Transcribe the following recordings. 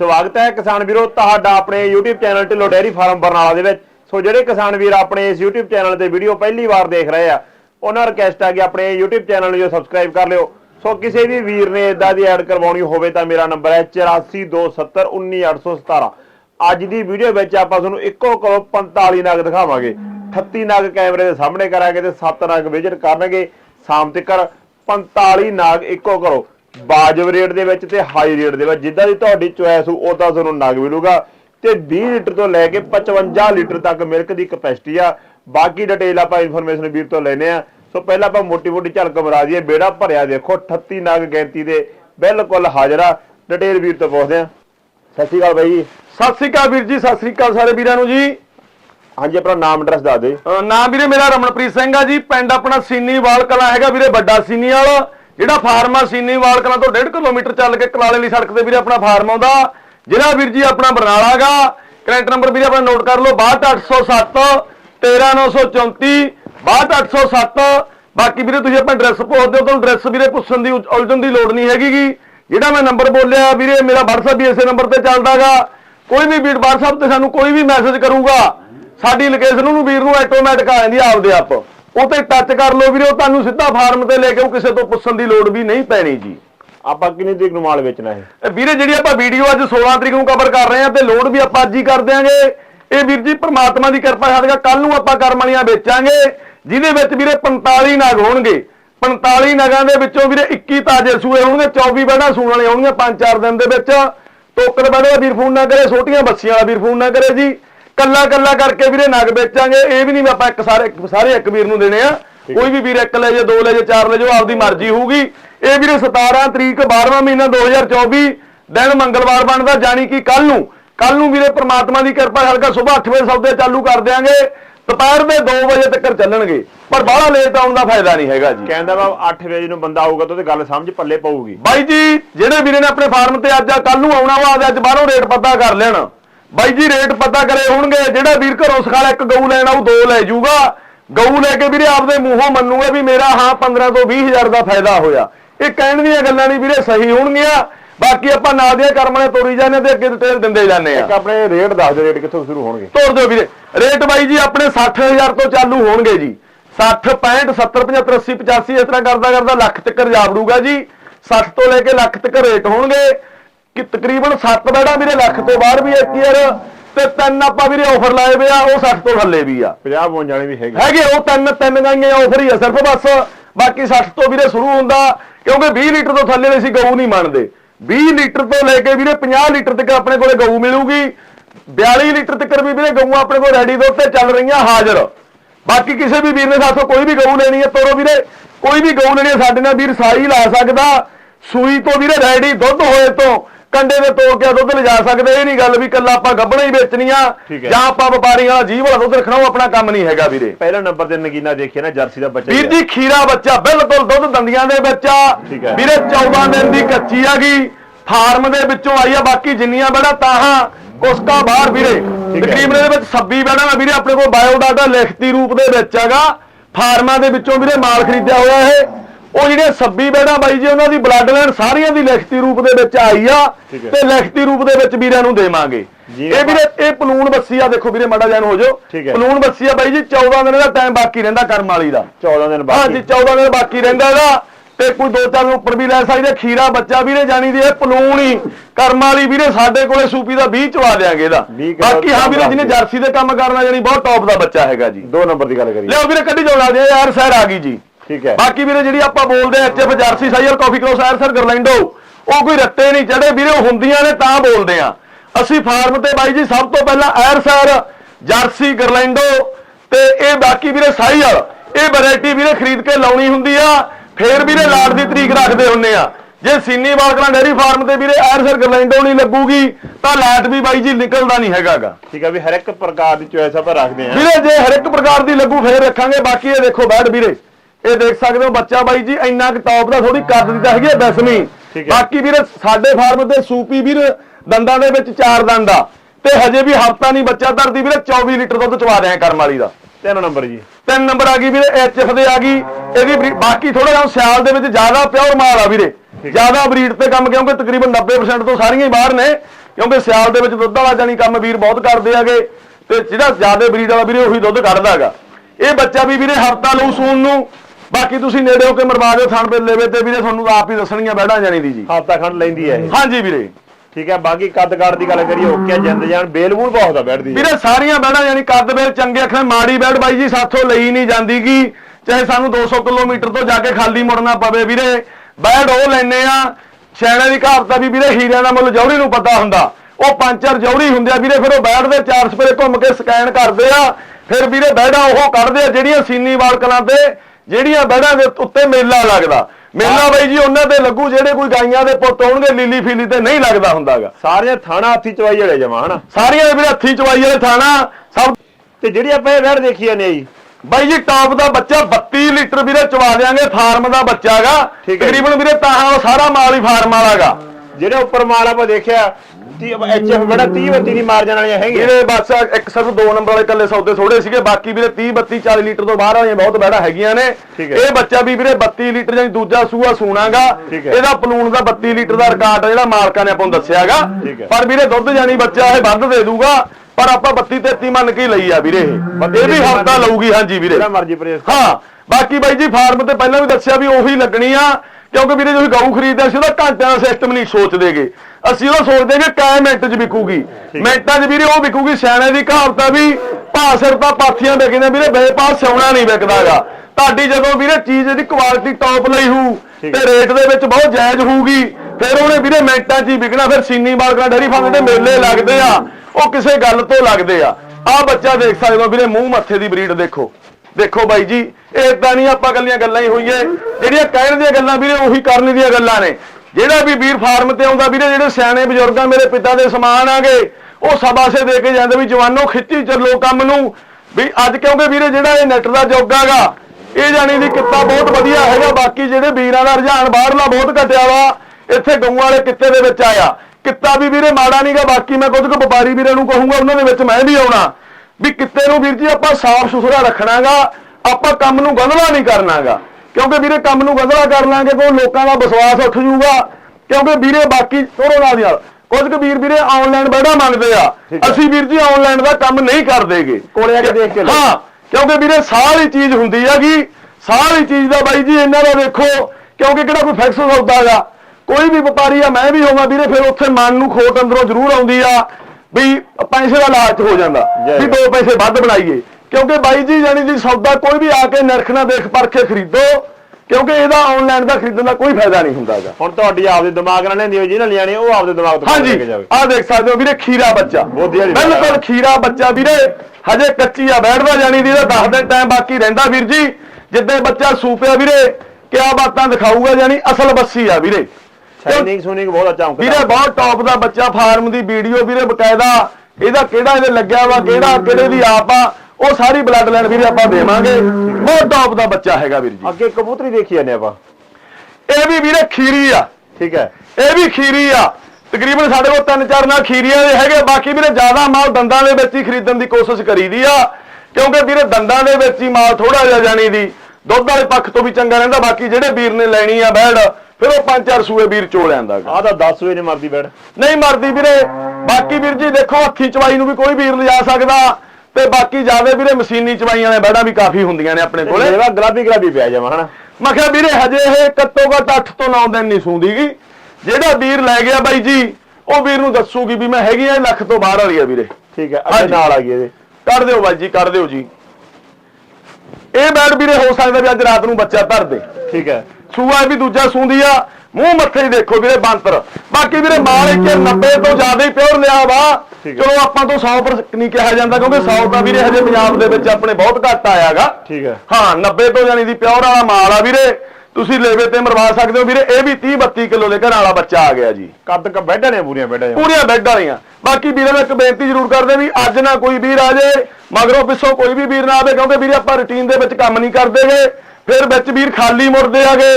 ਸਵਾਗਤ ਹੈ ਕਿਸਾਨ ਵੀਰੋ, ਤੁਹਾਡਾ ਆਪਣੇ YouTube channel Dhillon dairy farm Barnala ਦੇ ਵਿੱਚ। ਸੋ ਜਿਹੜੇ ਕਿਸਾਨ ਵੀਰ ਆਪਣੇ ਇਸ YouTube ਚੈਨਲ ਤੇ ਵੀਡੀਓ ਪਹਿਲੀ ਵਾਰ ਦੇਖ ਰਹੇ ਆ, ਉਹਨਾਂ ਰਿਕਵੈਸਟ ਆ ਕਿ ਆਪਣੇ YouTube ਚੈਨਲ ਨੂੰ ਜੋ ਸਬਸਕ੍ਰਾਈਬ ਕਰ ਲਿਓ। ਸੋ ਕਿਸੇ ਵੀ ਵੀਰ ਨੇ ਇਦਾਂ ਦੀ ਐਡ ਕਰਵਾਉਣੀ ਹੋਵੇ ਤਾਂ ਮੇਰਾ ਨੰਬਰ ਹੈ 8427191817 ਅੱਜ ਦੀ ਵੀਡੀਓ ਵਿੱਚ ਆਪਾਂ ਤੁਹਾਨੂੰ ਇੱਕੋ ਕੋਲ 45 ਨਗ ਦਿਖਾਵਾਂਗੇ। 38 ਨਗ ਕੈਮਰੇ ਦੇ ਸਾਹਮਣੇ ਕਰਾਂਗੇ ਤੇ 7 ਨਗ ਵਿਜ਼ਿਟ ਕਰਨਗੇ। ਸ਼ਾਮ ਤੱਕ 45 ਨਾਗ ਇੱਕੋ ਕਰੋ ਵਾਜਬ ਰੇਟ ਦੇ ਵਿੱਚ ਤੇ ਹਾਈ ਰੇਟ ਦੇ ਵਿੱਚ। ਜਿੱਦਾਂ ਦੀ ਤੁਹਾਡੀ ਚੁਆਇਸ ਹੋ ਉਹ ਤਾਂ ਤੁਹਾਨੂੰ ਨਗ ਮਿਲੂਗਾ। ਤੇ 20 ਲੀਟਰ ਤੋਂ ਲੈ ਕੇ 55 ਲੀਟਰ ਤੱਕ ਮਿਲਕ ਦੀ ਕਪੈਸਿਟੀ ਆ। ਬਾਕੀ ਡਿਟੇਲ ਆਪਾਂ ਇਨਫੋਰਮੇਸ਼ਨ ਵੀਰ ਤੋਂ ਲੈਨੇ ਆ। ਸੋ ਪਹਿਲਾਂ ਆਪਾਂ ਮੋਟੀ ਮੋਟੀ ਝਲਕ ਮਰਾ ਦਈਏ। ਬੇੜਾ ਭਰਿਆ ਦੇਖੋ 38 ਨਗ ਗਿਣਤੀ ਦੇ ਬਿਲਕੁਲ ਹਾਜ਼ਰ ਆ। ਡਿਟੇਲ ਵੀਰ ਤੋਂ ਪੁੱਛਦੇ ਆ। ਸਤਿ ਸ਼੍ਰੀ ਅਕਾਲ ਬਾਈ। ਜੀ ਸਤਿ ਸ੍ਰੀ ਅਕਾਲ ਵੀਰ ਜੀ ਸਤਿ ਸ੍ਰੀ ਅਕਾਲ ਸਾਰੇ ਵੀਰਾਂ ਨੂੰ ਜੀ। ਹਾਂਜੀ ਆਪਣਾ ਨਾਮ ਐਡਰੈਸ ਦੱਸ ਅਹ ਨਾਮ ਵੀਰੇ ਮੇਰਾ ਰਮਨਪ੍ਰੀਤ ਸਿੰਘ ਆ ਜੀ। ਪਿੰਡ ਆਪਣਾ ਸੀਨੀਵਾਲ ਕਲਾ ਹੈਗਾ ਵੀਰੇ ਵੱਡਾ ਸੀਨੀਵਾਲ। ਜਿਹੜਾ ਫਾਰਮ ਆ ਸੀਨੀਵਾਲ ਕਲਾ ਤੋਂ 1.5 ਕਿਲੋਮੀਟਰ ਚੱਲ ਕੇ ਕਲਾਲੇ ਵਾਲੀ ਸੜਕ ਤੇ ਵੀਰੇ ਆਪਣਾ ਫਾਰਮ ਆਉਂਦਾ। ਜ਼ਿਲ੍ਹਾ ਵੀਰ ਜੀ ਆਪਣਾ ਬਰਨਾਲਾ ਗਾ ਕਰੰਟ ਨੰਬਰ ਵੀਰੇ ਆਪਣਾ ਨੋਟ ਕਰ ਲਓ 62807 13934 62807 ਬਾਕੀ ਵੀਰੇ ਤੁਸੀਂ ਆਪਣਾ ਐਡਰੈਸ ਪੁੱਛਦੇ ਹੋ ਤੁਹਾਨੂੰ ਐਡਰੈਸ ਵੀਰੇ ਪੁੱਛਣ ਦੀ ਉਲਝਣ ਦੀ ਲੋੜ ਨਹੀਂ ਹੈਗੀਗੀ ਜਿਹੜਾ ਮੈਂ ਨੰਬਰ ਬੋਲਿਆ ਵੀਰੇ, ਮੇਰਾ WhatsApp ਵੀ ਇਸੇ ਨੰਬਰ ਤੇ ਚੱਲਦਾਗਾ ਕੋਈ ਵੀ ਵੀਰ WhatsApp ਤੇ ਸਾਨੂੰ ਕੋਈ ਵੀ ਮੈਸੇਜ ਕਰੂਗਾ, ਸਾਡੀ ਲੋਕੇਸ਼ਨ ਨੂੰ ਵੀਰ ਨੂੰ ਆਟੋਮੈਟਿਕ ਆ ਜਾਂਦੀ ਆਪਦੇ ਆਪ। ਉਹ ਤੇ ਟੱਚ ਕਰ ਲਓ ਵੀਰੇ ਉਹ ਤੁਹਾਨੂੰ ਸਿੱਧਾ ਫਾਰਮ ਤੇ ਲੈ ਕੇ ਉਹ ਕਿਸੇ ਤੋਂ ਪੁੱਛਣ ਦੀ ਲੋੜ ਵੀ ਨਹੀਂ ਪੈਣੀ ਜੀ। ਆਪਾਂ ਕਿੰਨੀ ਤਰੀਕ ਨੂੰ ਮਾਲ ਵੇਚਣਾ ਹੈ ਇਹ ਵੀਰੇ ਜਿਹੜੀ ਆਪਾਂ ਵੀਡੀਓ ਅੱਜ 16 ਤਰੀਕ ਨੂੰ ਕਵਰ ਕਰ ਰਹੇ ਹਾਂ ਤੇ ਲੋਡ ਵੀ ਆਪਾਂ ਅੱਜ ਹੀ ਕਰ ਦਿਆਂਗੇ। ਇਹ ਵੀਰ ਜੀ ਪ੍ਰਮਾਤਮਾ ਦੀ ਕਿਰਪਾ ਸਾਡਾ ਕੱਲ ਨੂੰ ਆਪਾਂ ਕਰਮ ਵਾਲੀਆਂ ਵੇਚਾਂਗੇ ਜਿਹਦੇ ਵਿੱਚ ਵੀਰੇ 45 ਨਗ ਹੋਣਗੇ। 45 ਨਗਾਂ ਦੇ ਵਿੱਚੋਂ ਵੀਰੇ 21 ਤਾਜ਼ੇ ਸੂਏ ਹੋਣਗੇ 24 ਬੈਣਾ ਸੂਣ ਵਾਲੇ ਹੋਣਗੇ 5-4 ਦਿਨ ਦੇ ਵਿੱਚ। ਟੋਕਰ ਬੜੇ ਵੀਰ ਫੋਨ ਨਾ ਕਰੇ ਛੋਟੀਆਂ ਬੱਸੀਆਂ ਵਾਲਾ ਵੀਰ ਫੋਨ ਨਾ ਕਰੇ ਜੀ। ਕੱਲਾ ਕੱਲਾ ਕਰਕੇ ਵੀਰੇ ਨਗ ਵੇਚਾਂਗੇ। ਇਹ ਵੀ ਨਹੀਂ ਆਪਾਂ ਇੱਕ ਸਾਰੇ ਸਾਰੇ ਇੱਕ ਵੀਰ ਨੂੰ ਦੇਣੇ ਆ। ਕੋਈ ਵੀ ਵੀਰ ਇੱਕ ਲੈ ਜੇ ਦੋ ਲੈ ਜੇ ਚਾਰ ਲੈ ਜੇ ਆਪਦੀ ਮਰਜ਼ੀ ਹੋਊਗੀ। ਇਹ ਵੀਰੇ 17 ਤਰੀਕ 12ਵਾਂ ਮਹੀਨਾ 2024 ਦਿਨ ਮੰਗਲਵਾਰ ਬਣਦਾ ਜਾਨੀ ਕਿ ਕੱਲ ਨੂੰ। ਕੱਲ ਨੂੰ ਵੀਰੇ ਪ੍ਰਮਾਤਮਾ ਦੀ ਕਿਰਪਾ ਹਲਕਾ ਸਵੇਰ 8 ਵਜੇ ਸੌਦੇ ਚਾਲੂ ਕਰ ਦਿਆਂਗੇ। ਦੁਪਹਿਰ ਦੇ 2 ਵਜੇ ਤੱਕ ਚੱਲਣਗੇ। ਪਰ ਬਾਹਲਾ ਲੇਟ ਆਉਣ ਦਾ ਫਾਇਦਾ ਨਹੀਂ ਹੈਗਾ ਜੀ। ਕਹਿੰਦਾ ਵਾ 8 ਵਜੇ ਨੂੰ ਬੰਦਾ ਆਊਗਾ ਤਾਂ ਉਹਦੀ ਗੱਲ ਸਮਝ ਪੱਲੇ ਪਊਗੀ। ਬਾਈ ਜੀ ਜਿਹੜੇ ਵੀਰੇ ਨੇ ਆਪਣੇ ਫਾਰਮ ਤੇ ਅੱਜ ਕੱਲ ਨੂੰ ਆਉਣਾ ਵਾ ਅੱਜ ਬਾਹਰੋਂ ਰੇਟ ਪਤਾ ਕਰ ਲੈਣ। ਬਾਈ ਜੀ ਰੇਟ ਪਤਾ ਕਰੇ ਹੋਣਗੇ। ਜਿਹੜਾ ਵੀਰ ਘਰੋਂ ਸਖਾਲ ਇੱਕ ਗਊ ਲੈਣਾ ਉਹ ਦੋ ਲੈ ਜਾਊਗਾ ਗਊ ਲੈ ਕੇ ਵੀਰੇ ਆਪਦੇ ਮੂੰਹੋਂ ਮੰਨੂਗੇ ਵੀ ਮੇਰਾ ਹਾਂ 15 ਤੋਂ 20 ਹਜ਼ਾਰ ਦਾ ਫਾਇਦਾ ਹੋਇਆ। ਇਹ ਕਹਿਣ ਦੀਆਂ ਗੱਲਾਂ ਨਹੀਂ ਵੀਰੇ ਸਹੀ ਹੋਣਗੀਆਂ। ਬਾਕੀ ਆਪਾਂ ਨਾਲ ਦੀਆਂ ਕਰਮਾਂ ਨੇ ਤੋਰੀ ਜਾਂਦੇ ਤੇ ਅੱਗੇ ਡਿਟੇਲ ਦਿੰਦੇ ਜਾਂਦੇ ਆ ਇੱਕ ਆਪਣੇ ਰੇਟ ਦੱਸ ਦਿਓ ਰੇਟ ਕਿੱਥੋਂ ਸ਼ੁਰੂ ਹੋਣਗੇ? ਤੋਰ ਦਿਓ ਵੀਰੇ। ਰੇਟ ਬਾਈ ਜੀ ਆਪਣੇ 60000 ਤੋਂ ਚਾਲੂ ਹੋਣਗੇ ਜੀ। 60 65 70 75 80 85 ਇਸ ਤਰ੍ਹਾਂ ਕਰਦਾ ਕਰਦਾ ਲੱਖ ਤੱਕ ਜਾਵੜੂਗਾ ਜੀ। 60 ਤੋਂ ਲੈ ਕੇ ਲੱਖ ਤੱਕ ਰੇਟ ਹੋਣਗੇ। ਕਿ ਤਕਰੀਬਨ 7 ਬੈੜਾ ਵੀਰੇ ਲੱਖ ਤੋਂ ਬਾਹਰ ਵੀ ਇੱਕ ਯਾਰ ਤੇ ਤਿੰਨ ਆਪਾਂ ਵੀਰੇ ਆਫਰ ਲਾਏ ਵੇ ਆ ਉਹ 60 ਤੋਂ ਥੱਲੇ ਵੀ ਆ। 50 ਬੋਨ ਜਾਣੇ ਵੀ ਹੈਗੇ। ਹੈਗੇ ਉਹ ਤਿੰਨ ਤਿੰਨ ਗਾਈਆਂ ਆਫਰ ਹੀ ਆ ਸਿਰਫ ਬਸ। ਬਾਕੀ 60 ਤੋਂ ਵੀਰੇ ਸ਼ੁਰੂ ਹੁੰਦਾ ਕਿਉਂਕਿ 20 ਲੀਟਰ ਤੋਂ ਥੱਲੇ ਅਸੀਂ ਗਊ ਨਹੀਂ ਮੰਨਦੇ। 20 ਲੀਟਰ ਤੋਂ ਲੈ ਕੇ ਵੀਰੇ 50 ਲੀਟਰ ਤੱਕ ਆਪਣੇ ਕੋਲੇ ਗਊ ਮਿਲੂਗੀ। 42 ਲੀਟਰ ਤੱਕ ਵੀ ਵੀਰੇ ਗਊਆਂ ਆਪਣੇ ਕੋਲ ਰੈਡੀ ਦੁੱਧ ਤੇ ਚੱਲ ਰਹੀਆਂ ਹਾਜ਼ਰ। ਬਾਕੀ ਕਿਸੇ ਵੀ ਵੀਰ ਨੇ ਸਾਥੋਂ ਕੋਈ ਵੀ ਗਊ ਲੈਣੀ ਹੈ ਤੋਰੋ ਵੀਰੇ। ਕੋਈ ਵੀ ਗਊ ਲੈਣੀ ਹੈ ਸਾਡੇ ਨਾਲ ਵੀਰ ਸਾਈ ਲਾ ਸਕਦਾ। ਸੂਈ ਤੋਂ ਵੀਰੇ ਰੈਡੀ ਦੁੱਧ ਹੋਏ ਤੋਂ। ਕੰਡੇ ਦੇ ਤੋੜ ਕੇ ਦੁੱਧ ਲਿਜਾ ਸਕਦੇ ਇਹ ਨਹੀਂ ਗੱਲ ਵੀ ਕੱਲਾ ਆਪਾਂ ਗੱਬਣਾ ਹੀ ਵੇਚਣੀਆਂ। ਜਾਂ ਆਪਾਂ ਵਪਾਰੀਆਂ ਵਾਲਾ ਜੀਵ ਵਾਲਾ ਦੁੱਧ ਰੱਖਣਾ ਉਹ ਆਪਣਾ ਕੰਮ ਨਹੀਂ ਹੈਗਾ ਵੀਰੇ ਪਹਿਲਾ ਨੰਬਰ ਤੇ ਨਗੀਨਾ ਦੇਖਿਆ ਨਾ ਜਰਸੀ ਦਾ ਬੱਚਾ ਵੀਰ ਆ। ਜੀ ਖੀਰਾ ਬੱਚਾ ਬਿਲਕੁਲ ਦੁੱਧ ਦੰਦੀਆਂ ਦੇ ਵਿੱਚ ਆ। ਵੀਰੇ 14 ਦਿਨ ਦੀ ਕੱਚੀ ਹੈਗੀ ਫਾਰਮ ਦੇ ਵਿੱਚੋਂ ਆਈ ਆ ਬਾਕੀ ਜਿੰਨੀਆਂ ਬੜਾ ਤਾਹਾਂ ਕੁਸਕਾ ਬਾਹਰ ਵੀਰੇ। ਤਕਰੀਬਨ ਇਹਦੇ ਵਿੱਚ 26 ਬੈਣਾ ਵੀਰੇ ਆਪਣੇ ਕੋਲ ਬਾਇਓਡਾਟਾ ਲਿਖਤੀ ਰੂਪ ਦੇ ਵਿੱਚ ਹੈਗਾ ਫਾਰਮਾਂ ਦੇ ਵਿੱਚੋਂ ਵੀਰੇ ਮਾਲ ਖਰੀਦਿਆ ਹੋਇਆ ਇਹ ਉਹ ਜਿਹੜੇ 26 ਬੈਣਾ ਬਾਈ ਜੀ ਉਹਨਾਂ ਦੀ ਬਲੱਡ ਲਾਈਨ ਸਾਰੀਆਂ ਦੀ ਲਿਖਤੀ ਰੂਪ ਦੇ ਵਿੱਚ ਆਈ ਆ। ਤੇ ਲਿਖਤੀ ਰੂਪ ਦੇ ਵਿੱਚ ਵੀਰਾਂ ਨੂੰ ਦੇਵਾਂਗੇ। ਜੀ ਇਹ ਵੀਰੇ ਇਹ ਪਲੂਣ ਬੱਸੀ ਆ ਦੇਖੋ ਵੀਰੇ ਮਾੜਾ ਜੈਨ ਹੋ ਜਾਓ। ਪਲੂਣ ਬੱਸੀ ਆ ਬਾਈ ਜੀ 14 ਦਿਨ ਦਾ ਟਾਈਮ ਬਾਕੀ ਰਹਿੰਦਾ ਕਰਮ ਵਾਲੀ ਦਾ। 14 ਦਿਨ ਹਾਂਜੀ ਬਾਕੀ 14 ਦਿਨ ਬਾਕੀ ਰਹਿੰਦਾ ਇਹਦਾ। ਤੇ ਕੋਈ ਦੋ ਚਾਰ ਉੱਪਰ ਵੀ ਲੈ ਸਕਦੇ ਖੀਰਾ ਬੱਚਾ ਵੀਰੇ ਜਾਣੀ ਦੀ ਇਹ ਪਲੂਣ ਹੀ। ਕਰਮ ਵਾਲੀ ਵੀਰੇ ਸਾਡੇ ਕੋਲੇ ਸੂਪੀ ਦਾ 20 ਚਵਾ ਦਿਆਂਗੇ ਇਹਦਾ। 20 ਕਿਲੋ ਬਾਕੀ ਹਾਂ ਵੀਰੇ ਜਿਹਨੇ ਜਰਸੀ ਦੇ ਕੰਮ ਕਰਨਾ ਜਾਨੀ ਬਹੁਤ ਟੌਪ ਦਾ ਬੱਚਾ ਹੈਗਾ ਜੀ। ਦੋ ਨੰਬਰ ਦੀ ਗੱਲ ਕਰੀਏ। ਲਿਓ ਵੀਰੇ ਕੱਢੀ ਜੋੜਾ ਦੇ ਯਾਰ ਸਹਿਰ ਆ ਗਈ ਜੀ। ਠੀਕ ਹੈ। ਬਾਕੀ ਵੀਰੇ ਜਿਹੜੀ ਆਪਾਂ ਬੋਲਦੇ ਆ ਐਚਐਫ ਜਰਸੀ ਸਾਈਅਰ ਕਾਫੀ ਕ੍ਰੋਸ ਆਇਰ ਸਰ ਗਰਲੈਂਡੋ ਉਹ ਕੋਈ ਰੱਟੇ ਨਹੀਂ ਚੜੇ ਵੀਰੇ ਉਹ ਹੁੰਦੀਆਂ ਨੇ ਤਾਂ ਬੋਲਦੇ ਆ ਅਸੀਂ ਫਾਰਮ ਤੇ ਬਾਈ ਜੀ ਸਭ ਤੋਂ ਪਹਿਲਾਂ ਆਇਰ ਸਰ ਜਰਸੀ ਗਰਲੈਂਡੋ ਤੇ ਇਹ ਬਾਕੀ ਵੀਰੇ ਸਾਈਅਰ ਇਹ ਵੈਰਾਈਟੀ ਵੀਰੇ ਖਰੀਦ ਕੇ ਲਾਉਣੀ ਹੁੰਦੀ ਆ ਫੇਰ ਵੀਰੇ ਲਾੜ ਦੀ ਤਰੀਕ ਰੱਖਦੇ ਹੁੰਨੇ ਆ। ਜੇ ਸੀਨੀ ਬਾਲਕਲਾ ਡੈਰੀ ਫਾਰਮ ਤੇ ਵੀਰੇ ਆਇਰ ਸਰ ਗਰਲੈਂਡੋ ਨਹੀਂ ਲੱਗੂਗੀ ਤਾਂ ਲਾਟ ਵੀ ਬਾਈ ਜੀ ਨਿਕਲਦਾ ਨਹੀਂ ਹੈਗਾਗਾ ਠੀਕ ਹੈ ਵੀ ਹਰ ਇੱਕ ਪ੍ਰਕਾਰ ਦੀ ਚੋਇਸ ਆਪਾਂ ਰੱਖਦੇ ਆ ਵੀਰੇ ਜੇ ਹਰ ਇੱਕ ਪ੍ਰਕਾਰ ਦੀ ਲੱਗੂ ਫੇਰ ਰੱਖਾਂਗੇ ਬਾਕੀ ਇਹ ਦੇਖੋ ਬੈਡ ਵੀਰੇ। ਇਹ ਦੇਖ ਸਕਦੇ ਹੋ ਬੱਚਾ ਬਾਈ ਜੀ ਇੰਨਾ ਕੁ ਟੌਪ ਦਾ ਥੋੜੀ ਕੱਦ ਦੀ ਤਾਂ ਹੈਗੀ ਹੈ। ਬੈਸਮੀ। ਬਾਕੀ ਵੀਰੇ ਸਾਡੇ ਫਾਰਮ ਤੇ ਸੂਪੀ ਵੀਰ ਦੰਦਾਂ ਦੇ ਵਿੱਚ ਚਾਰ ਦੰਦ ਆ। ਤੇ ਹਜੇ ਵੀ ਹਫਤਾ ਨਹੀਂ ਬੱਚਾ ਧਰਦੀ ਵੀਰੇ 24 ਲੀਟਰ ਦੁੱਧ ਚਵਾ ਦਿਆਂ ਕਰਮ ਵਾਲੀ ਦਾ। ਤਿੰਨ ਨੰਬਰ ਜੀ। ਤਿੰਨ ਨੰਬਰ ਆ ਗਈ ਵੀਰੇ ਐਚਐਫ ਦੇ ਆ ਗਈ। ਇਹਦੀ ਬਾਕੀ ਥੋੜਾ ਜਿਹਾ ਸਿਆਲ ਦੇ ਵਿੱਚ ਜ਼ਿਆਦਾ ਪਿਓਰ ਮਾਲ ਆ ਵੀਰੇ। ਜ਼ਿਆਦਾ ਬਰੀਡ ਤੇ ਕੰਮ ਕਿਉਂਕਿ ਤਕਰੀਬਨ 90% ਤੋਂ ਸਾਰੀਆਂ ਹੀ ਬਾਹਰ ਨੇ। ਕਿਉਂਕਿ ਸਿਆਲ ਦੇ ਵਿੱਚ ਦੁੱਧ ਵਾਲਾ ਜਾਨੀ ਕੰਮ ਵੀਰ ਬਹੁਤ ਕਰਦੇ ਆਗੇ ਤੇ ਜਿਹੜਾ ਜ਼ਿਆਦਾ ਬਰੀਡ ਵਾਲਾ ਵੀਰੇ ਉਹੀ ਦੁੱਧ ਕੱਢਦਾਗਾ ਇਹ ਬੱਚਾ ਵੀ ਵੀਰੇ ਹਫਤਾ ਲਊ ਸੂਣ ਨੂੰ ਬਾਕੀ ਤੁਸੀਂ ਨੇੜੇ ਹੋ ਕੇ ਮਰਵਾ ਦਿਓ ਥਣ ਪੇ ਲੈਵੇ ਤੇ ਵੀਰੇ ਤੁਹਾਨੂੰ ਆਪ ਹੀ ਦੱਸਣੀਆਂ ਬੈਠਾ ਜਾਣੀ ਦੀ ਜੀ। ਹਫਤਾ ਖੰਡ ਲੈਂਦੀ ਹੈ ਇਹ। ਹਾਂਜੀ ਵੀਰੇ। ਠੀਕ ਹੈ ਬਾਕੀ ਕੱਦ ਕਾੜ ਦੀ ਗੱਲ ਕਰੀਏ ਓਕੇ ਜਿੰਦ ਜਾਨ ਬੇਲ ਬੂਲ ਬਹੁਤ ਆ ਬੈਠਦੀ ਵੀਰੇ ਸਾਰੀਆਂ ਬੈੜਾਂ ਯਾਨੀ ਕੱਦ ਬੇਲ ਚੰਗੇ ਅੱਖਾਂ ਮਾੜੀ ਬੈੜ ਬਾਈ ਜੀ ਸਾਥੋਂ ਲਈ ਨਹੀਂ ਜਾਂਦੀਗੀ। ਚਾਹੇ ਸਾਨੂੰ 200 ਕਿਲੋਮੀਟਰ ਤੋਂ ਜਾ ਕੇ ਖਾਲੀ ਮੁੜਨਾ ਪਵੇ ਵੀਰੇ। ਬੈੜ ਉਹ ਲੈਨੇ ਆ ਸ਼ੈਣਾ ਦੀ ਕਹਾਵਤ ਆ ਵੀ ਵੀਰੇ ਹੀਰਿਆਂ ਦਾ ਮੁੱਲ ਜੌਹਰੀ ਨੂੰ ਪਤਾ ਹੁੰਦਾ। ਉਹ ਪੰਜ ਚਾਰ ਜੌਹਰੀ ਹੁੰਦੇ ਆ ਵੀਰੇ ਫਿਰ ਉਹ ਬੈੜ ਦੇ ਚਾਰ ਸਪਰੇ ਘੁੰਮ ਕੇ ਸਕੈਨ ਕਰਦੇ ਆ। ਫਿਰ ਵੀਰੇ ਬੈੜਾਂ ਉਹ ਕੱਢਦੇ ਆ ਜਿਹੜੀਆਂ ਸੀਨੀ ਵਾਲ ਕਲਾਂ ਤੇ ਜਿਹੜੀਆਂ ਬੈੜਾਂ ਦੇ ਉੱਤੇ ਮੇਲਾ ਲੱਗਦਾ। ਮੇਲਾ ਬਾਈ ਜੀ ਉਹਨਾਂ ਤੇ ਲੱਗੂ ਜਿਹੜੇ ਕੋਈ ਗਾਈਆਂ ਦੇ ਪੁੱਤ ਹੋਣਗੇ ਲੀਲੀ ਫੀਲੀ ਤੇ ਨਹੀਂ ਲੱਗਦਾ ਹੁੰਦਾਗਾ। ਸਾਰੀਆਂ ਥਾਣਾ ਹੱਥੀ ਚਵਾਈ ਵਾਲੇ ਜਮਾ ਹਨਾ? ਸਾਰੀਆਂ ਦੇ ਵੀਰੇ ਹੱਥੀ ਚਵਾਈ ਵਾਲੇ ਥਾਣਾ ਸਭ ਤੇ ਜਿਹੜੀ ਆਪਾਂ ਇਹ ਵੈੜ ਦੇਖੀ ਜਾਂਦੇ ਆ ਜੀ? ਬਾਈ ਜੀ ਟਾਪ ਦਾ ਬੱਚਾ 32 ਲੀਟਰ ਵੀਰੇ ਚਵਾ ਦਿਆਂਗੇ ਫਾਰਮ ਦਾ ਬੱਚਾ ਹੈਗਾ। ਠੀਕ ਹੈ ਜੀ। ਤਕਰੀਬਨ ਵੀਰੇ ਤਾਂ ਉਹ ਸਾਰਾ ਮਾਲ ਹੀ ਫਾਰਮ ਵਾਲਾਗਾ ਜਿਹੜੇ ਉੱਪਰ ਮਾਲ ਆਪਾਂ ਦੇਖਿਆ ਐਚਐਫ ਬੜਾ 30 32 ਦੀ ਮਾਰਜਨ ਵਾਲੀਆਂ ਹੈਗੀਆਂ। ਵੀਰੇ ਬਸ ਇੱਕ ਸਿਰਫ ਦੋ ਨੰਬਰ ਵਾਲੇ ਕੱਲੇ ਸੌਦੇ ਥੋੜੇ ਸੀਗੇ ਬਾਕੀ ਵੀਰੇ 30 32 40 ਲੀਟਰ ਤੋਂ ਬਾਹਰ ਵਾਲੀਆਂ ਬਹੁਤ ਬੈੜਾ ਹੈਗੀਆਂ ਨੇ। ਠੀਕ ਹੈ। ਇਹ ਬੱਚਾ ਵੀ ਵੀਰੇ 32 ਲੀਟਰ ਜਾਨੀ ਦੂਜਾ ਸੂਆ ਸੂਣਾਗਾ। ਠੀਕ ਹੈ। ਇਹਦਾ ਪਲੂਣ ਦਾ 32 ਲੀਟਰ ਦਾ ਰਿਕਾਰਡ ਜਿਹੜਾ ਮਾਲਕਾਂ ਨੇ ਆਪਾਂ ਨੂੰ ਦੱਸਿਆਗਾ। ਪਰ ਵੀਰੇ ਦੁੱਧ ਜਾਨੀ ਬੱਚਾ ਇਹ ਵੱਧ ਦੇ ਦੂਗਾ ਪਰ ਆਪਾਂ 32 33 ਮੰਨ ਕੇ ਲਈ ਆ ਵੀਰੇ ਇਹ। ਇਹ ਵੀ ਹਫਤਾ ਲਊਗੀ ਹਾਂਜੀ ਵੀਰੇ। ਜਿਹੜਾ ਮਰਜ਼ੀ ਪ੍ਰੇਸ ਹਾਂ ਬਾਕੀ ਬਾਈ ਜੀ ਫਾਰਮ ਤੇ ਪਹਿਲਾਂ ਵੀ ਦੱਸਿਆ ਵੀ ਉਹੀ ਲੱਗਣੀ ਆ। ਕਿਉਂਕਿ ਵੀਰੇ ਜਦੋਂ ਗਊ ਖਰੀਦਦੇ ਸੀ ਉਹਦਾ ਘੰਟਿਆਂ ਦਾ ਸਿਸਟਮ ਨਹੀਂ ਸੋਚਦੇਗੇ। ਅਸੀਂ ਉਹ ਸੋਚਦੇ ਕਿ ਕੈ ਮਿੰਟ 'ਚ ਵਿਕੂਗੀ। ਮਿੰਟਾਂ 'ਚ ਵੀਰੇ ਉਹ ਵਿਕੂਗੀ ਸਿਆਣੇ ਦੀ ਕਹਾਵਤ ਆ ਵੀ ਭਾਅ ਸਿਰ ਤਾਂ ਪਾਥੀਆਂ ਵਿਕਦੀਆਂ ਵੀਰੇ ਬੇਪਾਸ ਸਿਉਣਾ ਨਹੀਂ ਵਿਕਦਾਗਾ। ਤੁਹਾਡੀ ਜਦੋਂ ਵੀਰੇ ਚੀਜ਼ ਦੀ ਕੁਆਲਿਟੀ ਟੌਪ ਲਈ ਹੋਊ ਤੇ ਰੇਟ ਦੇ ਵਿੱਚ ਬਹੁਤ ਜਾਇਜ਼ ਹੋਊਗੀ ਫਿਰ ਉਹਨੇ ਵੀਰੇ ਮਿੰਟਾਂ 'ਚ ਹੀ ਵਿਕਣਾ ਫਿਰ ਸੀਨੀ ਮਾਰਕਾ ਡੈਰੀ ਫਾਰਮ ਦੇ ਮੇਲੇ ਲੱਗਦੇ ਆ ਉਹ ਕਿਸੇ ਗੱਲ ਤੋਂ ਲੱਗਦੇ ਆ। ਆਹ ਬੱਚਾ ਦੇਖ ਸਕਦੇ ਹੋ ਵੀਰੇ ਮੂੰਹ ਮੱਥੇ ਦੀ ਬਰੀਡ ਦੇਖੋ। ਦੇਖੋ ਬਾਈ ਜੀ, ਇਹ ਇਦਾਂ ਨਹੀਂ ਆਪਾਂ ਗੱਲਾਂ ਗੱਲਾਂ ਹੀ ਹੋਈਏ। ਜਿਹੜੀਆਂ ਕਹਿਣ ਦੀਆਂ ਗੱਲਾਂ ਵੀਰੇ, ਉਹੀ ਕਰਨ ਦੀਆਂ ਗੱਲਾਂ ਨੇ। ਜਿਹੜਾ ਵੀ ਵੀਰ ਫਾਰਮ ਤੇ ਆਉਂਦਾ, ਵੀਰੇ, ਜਿਹੜੇ ਸਿਆਣੇ ਬਜ਼ੁਰਗਾਂ ਮੇਰੇ ਪਿਤਾ ਦੇ ਸਮਾਨ ਆਗੇ, ਉਹ ਸਬਾਸੇ ਦੇ ਕੇ ਜਾਂਦੇ ਵੀ ਜਵਾਨੋ, ਖਿੱਚੀ ਚੱਲੋ ਕੰਮ ਨੂੰ। ਵੀ ਅੱਜ ਕਿਉਂਕਿ ਵੀਰੇ, ਜਿਹੜਾ ਇਹ ਨੈਟ ਦਾ ਯੁੱਗ ਹੈਗਾ ਇਹ ਜਾਣੀ ਦੀ ਕਿੱਤਾ ਬਹੁਤ ਵਧੀਆ ਹੈਗਾ। ਬਾਕੀ ਜਿਹੜੇ ਵੀਰਾਂ ਦਾ ਰੁਝਾਨ ਬਾਹਰਲਾ ਬਹੁਤ ਘਟਿਆ ਵਾ, ਇੱਥੇ ਗਊਆਂ ਵਾਲੇ ਕਿੱਤੇ ਦੇ ਵਿੱਚ ਆਇਆ। ਕਿੱਤਾ ਵੀ ਵੀਰੇ, ਮਾੜਾ ਨਹੀਂਗਾ ਬਾਕੀ ਮੈਂ ਕੁਝ ਕੁ ਵਪਾਰੀ ਵੀਰਾਂ ਨੂੰ ਕਹੂੰਗਾ, ਉਹਨਾਂ ਦੇ ਵਿੱਚ ਮੈਂ ਵੀ ਆਉਣਾ। ਵੀ ਕਿੱਤੇ ਨੂੰ ਵੀਰ ਜੀ ਆਪਾਂ ਸਾਫ਼ ਸੁਥਰਾ ਰੱਖਣਾਗਾ ਆਪਾਂ ਕੰਮ ਨੂੰ ਗੰਧਲਾ ਨਹੀਂ ਕਰਨਾਗਾ। ਕਿਉਂਕਿ ਵੀਰੇ ਕੰਮ ਨੂੰ ਗੰਧਲਾ ਕਰ ਲਾਂਗੇ ਕੋਈ ਲੋਕਾਂ ਦਾ ਵਿਸ਼ਵਾਸ ਉੱਠ ਜਾਊਗਾ। ਕਿਉਂਕਿ ਵੀਰੇ ਬਾਕੀ ਥੋੜੋ ਨਾਲ ਦੀ ਨਾਲ ਕੁਝ ਕੁ ਵੀਰ ਵੀਰੇ ਆਨਲਾਈਨ ਬੜਾ ਮੰਗਦੇ ਆ। ਅਸੀਂ ਵੀਰ ਜੀ ਆਨਲਾਈਨ ਦਾ ਕੰਮ ਨਹੀਂ ਕਰਦੇਗੇ। ਕੋਲੇ ਆ ਕੇ ਦੇਖ ਕੇ। ਹਾਂ ਕਿਉਂਕਿ ਵੀਰੇ ਸਾਰੀ ਚੀਜ਼ ਹੁੰਦੀ ਹੈਗੀ। ਸਾਰੀ ਚੀਜ਼ ਦਾ ਬਾਈ ਜੀ ਇਹਨਾਂ ਦਾ ਦੇਖੋ ਕਿਉਂਕਿ ਕਿਹੜਾ ਕੋਈ ਫਿਕਸ ਸੌਦਾ ਹੈਗਾ। ਕੋਈ ਵੀ ਵਪਾਰੀ ਆ ਮੈਂ ਵੀ ਹੋਵਾਂ ਵੀਰੇ ਫਿਰ ਉੱਥੇ ਮਨ ਨੂੰ ਖੋਟ ਅੰਦਰੋਂ ਜ਼ਰੂਰ ਆਉਂਦੀ ਆ। ਵੀ ਪੈਸੇ ਦਾ ਲਾਲਚ ਹੋ ਜਾਂਦਾ ਜੈ ਵੀ ਦੋ ਪੈਸੇ ਵੱਧ ਬਣਾਈਏ। ਕਿਉਂਕਿ ਬਾਈ ਜੀ ਜਾਨੀ ਦੀ ਸੌਦਾ ਕੋਈ ਵੀ ਆ ਕੇ ਨਿਰਖ ਨਾ ਦੇਖ ਪਰਖੇ ਖਰੀਦੋ ਕਿਉਂਕਿ ਇਹਦਾ ਆਨਲਾਈਨ ਦਾ ਖਰੀਦਣ ਦਾ ਕੋਈ ਫਾਇਦਾ ਨਹੀਂ ਹੁੰਦਾਗਾ ਹੁਣ ਤੁਹਾਡੀ ਆਪਦੇ ਦਿਮਾਗ ਨਾਲ ਲੈਂਦੀ ਹੋਈ ਜਿਹਨਾਂ ਲਿਆਣੀ ਉਹ ਆਪਦੇ ਦਿਮਾਗ ਤੋਂ ਹਾਂਜੀ ਆਹ ਦੇਖ ਸਕਦੇ ਹੋ ਵੀਰੇ ਖੀਰਾ ਜੀ ਬੱਚਾ। ਬਿਲਕੁਲ ਖੀਰਾ ਬੱਚਾ ਵੀਰੇ ਹਜੇ ਕੱਚੀ ਆ ਬੈਠਦਾ ਜਾਣੀ ਦੀ ਇਹਦਾ 10 ਦਿਨ ਟਾਈਮ ਬਾਕੀ ਰਹਿੰਦਾ ਵੀਰ ਜੀ। ਜਿੱਦਾਂ ਬੱਚਾ ਸੂਪਿਆ ਵੀਰੇ ਕਿਆ ਬਾਤਾਂ ਦਿਖਾਊਗਾ ਜਾਨੀ ਅਸਲ ਬੱਸੀ ਆ ਵੀਰੇ। ਸ਼ਾਈਨਿੰਗ ਸੂਨਿੰਗ ਬਹੁਤ ਅੱਛਾ ਹੁੰਦਾ। ਵੀਰੇ ਬਹੁਤ ਟੌਪ ਦਾ ਬੱਚਾ ਫਾਰਮ ਦੀ ਵੀਡੀਓ ਵੀਰੇ ਬਕਾਇਦਾ। ਇਹਦਾ ਕਿਹੜਾ ਇਹਦੇ ਲੱਗਿਆ ਵਾ ਕਿਹੜਾ ਕਿਹੜੇ ਦੀ ਆਪ ਆ ਉਹ ਸਾਰੀ ਬਲੱਡ ਲਾਈਨ ਵੀਰੇ ਆਪਾਂ ਦੇਵਾਂਗੇ। ਬਹੁਤ ਟੌਪ ਦਾ ਬੱਚਾ ਹੈਗਾ ਵੀਰ ਜੀ। ਅੱਗੇ ਕਬੂਤਰੀ ਦੇਖੀ ਜਾਂਦੇ ਆਪਾਂ। ਇਹ ਵੀ ਵੀਰੇ ਖੀਰੀ ਆ। ਠੀਕ ਹੈ। ਇਹ ਵੀ ਖੀਰੀ ਆ। ਤਕਰੀਬਨ ਸਾਡੇ ਕੋਲ ਤਿੰਨ ਚਾਰ ਨਾਲ ਖੀਰੀਆਂ ਦੇ ਹੈਗੇ ਬਾਕੀ ਵੀਰੇ ਜ਼ਿਆਦਾ ਮਾਲ ਦੰਦਾਂ ਦੇ ਵਿੱਚ ਹੀ ਖਰੀਦਣ ਦੀ ਕੋਸ਼ਿਸ਼ ਕਰੀਦੀ ਆ। ਕਿਉਂਕਿ ਵੀਰੇ ਦੰਦਾਂ ਦੇ ਵਿੱਚ ਹੀ ਮਾਲ ਥੋੜਾ ਜਿਹਾ ਜਾਣੀ ਦੀ। ਦੁੱਧ ਵਾਲੇ ਪੱਖ ਤੋਂ ਵੀ ਚੰਗਾ ਰਹਿੰਦਾ ਬਾਕੀ ਜਿਹੜੇ ਵੀਰ ਨੇ ਲੈਣੀ ਆ ਬੈੜ ਫਿਰ ਉਹ ਪੰਜ ਚਾਰ ਸੂਏ ਵੀਰ ਚੋ ਲੈਂਦਾ ਗਾ। ਆਹ ਤਾਂ 10 ਵਜੇ ਨੇ ਮਰਦੀ ਬੈਠ। ਨਹੀਂ ਮਰਦੀ ਵੀਰੇ ਬਾਕੀ ਵੀਰ ਜੀ ਦੇਖੋ ਹੱਥੀ ਚਵਾਈ ਨੂੰ ਵੀ ਕੋਈ ਵੀਰ ਲਿਜਾ ਸਕਦਾ ਤੇ ਬਾਕੀ ਜ਼ਿਆਦਾ ਵੀਰੇ ਮਸ਼ੀਨੀ ਚਵਾਈਆਂ ਵਾਲੇ ਬੈੜਾਂ ਵੀ ਕਾਫੀ ਹੁੰਦੀਆਂ ਨੇ ਆਪਣੇ ਕੋਲੇ। ਜਿਹੜਾ ਗੁਲਾਬੀ ਗੁਲਾਬੀ ਪਿਆ ਜਾਵਾ ਹਨਾ? ਮੈਂ ਕਿਹਾ ਵੀਰੇ ਹਜੇ ਇਹ ਘੱਟੋ ਘੱਟ 8 ਤੋਂ 9 ਦਿਨ ਨਹੀਂ ਸੂੰਦੀਗੀ ਜਿਹੜਾ ਵੀਰ ਲੈ ਗਿਆ ਬਾਈ ਜੀ ਉਹ ਵੀਰ ਨੂੰ ਦੱਸੂਗੀ ਵੀ ਮੈਂ ਹੈਗੀ ਆ ਲੱਖ ਤੋਂ ਬਾਹਰ ਵਾਲੀ ਆ ਵੀਰੇ। ਠੀਕ ਹੈ ਅੱਗੇ ਹਾਂਜੀ। ਨਾਲ ਆ ਗਈ ਇਹਦੇ। ਕਰ ਦਿਓ ਬਾਈ ਜੀ ਕਰ ਦਿਓ ਜੀ। ਇਹ ਬੈਡ ਵੀਰੇ ਹੋ ਸਕਦਾ ਵੀ ਅੱਜ ਰਾਤ ਨੂੰ ਬੱਚਾ ਧਰ ਦੇ। ਠੀਕ ਹੈ ਸੂਆ ਵੀ ਦੂਜਾ ਸੂੰਦੀ ਆ ਮੂੰਹ ਮੱਥੇ ਹੀ ਦੇਖੋ ਵੀਰੇ ਬਾਂਤਰ। ਬਾਕੀ ਵੀਰੇ ਮਾਲ ਇੱਥੇ 90 ਤੋਂ ਜ਼ਿਆਦਾ ਹੀ ਪਿਓਰ ਲਿਆ ਵਾ। ਚਲੋ ਆਪਾਂ ਤੋਂ 100% ਨਹੀਂ ਕਿਹਾ ਜਾਂਦਾ ਕਿਉਂਕਿ 100 ਤਾਂ ਵੀਰੇ ਹਜੇ ਪੰਜਾਬ ਦੇ ਵਿੱਚ ਆਪਣੇ ਬਹੁਤ ਘੱਟ ਆਇਆਗਾ ਠੀਕ ਹੈ। ਹਾਂ 90 ਤੋਂ ਜਾਣੀ ਦੀ ਪਿਓਰ ਵਾਲਾ ਮਾਲ ਆ ਵੀਰੇ। ਤੁਸੀਂ ਲੇਵੇ ਤੇ ਮਰਵਾ ਸਕਦੇ ਹੋ ਵੀਰੇ ਇਹ ਵੀ 30 32 ਕਿਲੋ ਦੇ ਘਰ ਵਾਲਾ ਬੱਚਾ ਆ ਗਿਆ ਜੀ। ਕੱਦ ਕ ਬੈਡਾਂ ਨੇ ਪੂਰੀਆਂ ਬੈਡਾਂ ਪੂਰੀਆਂ ਬੈੱਡ ਵਾਲੀਆਂ। ਬਾਕੀ ਵੀਰੇ ਨੂੰ ਇੱਕ ਬੇਨਤੀ ਜ਼ਰੂਰ ਕਰਦੇ ਵੀ ਅੱਜ ਨਾ ਕੋਈ ਵੀਰ ਆ ਜੇ ਮਗਰੋਂ ਪਿੱਛੋਂ ਕੋਈ ਵੀ ਵੀਰ ਨਾ ਆਵੇ ਕਿਉਂਕਿ ਵੀਰੇ ਆਪਾਂ ਰੁਟੀਨ ਦੇ ਵਿੱਚ ਕੰਮ ਨਹੀਂ ਕਰਦੇਗੇ ਫਿਰ ਵਿੱਚ ਵੀਰ ਖਾਲੀ ਮੁੜਦੇ ਆਗੇ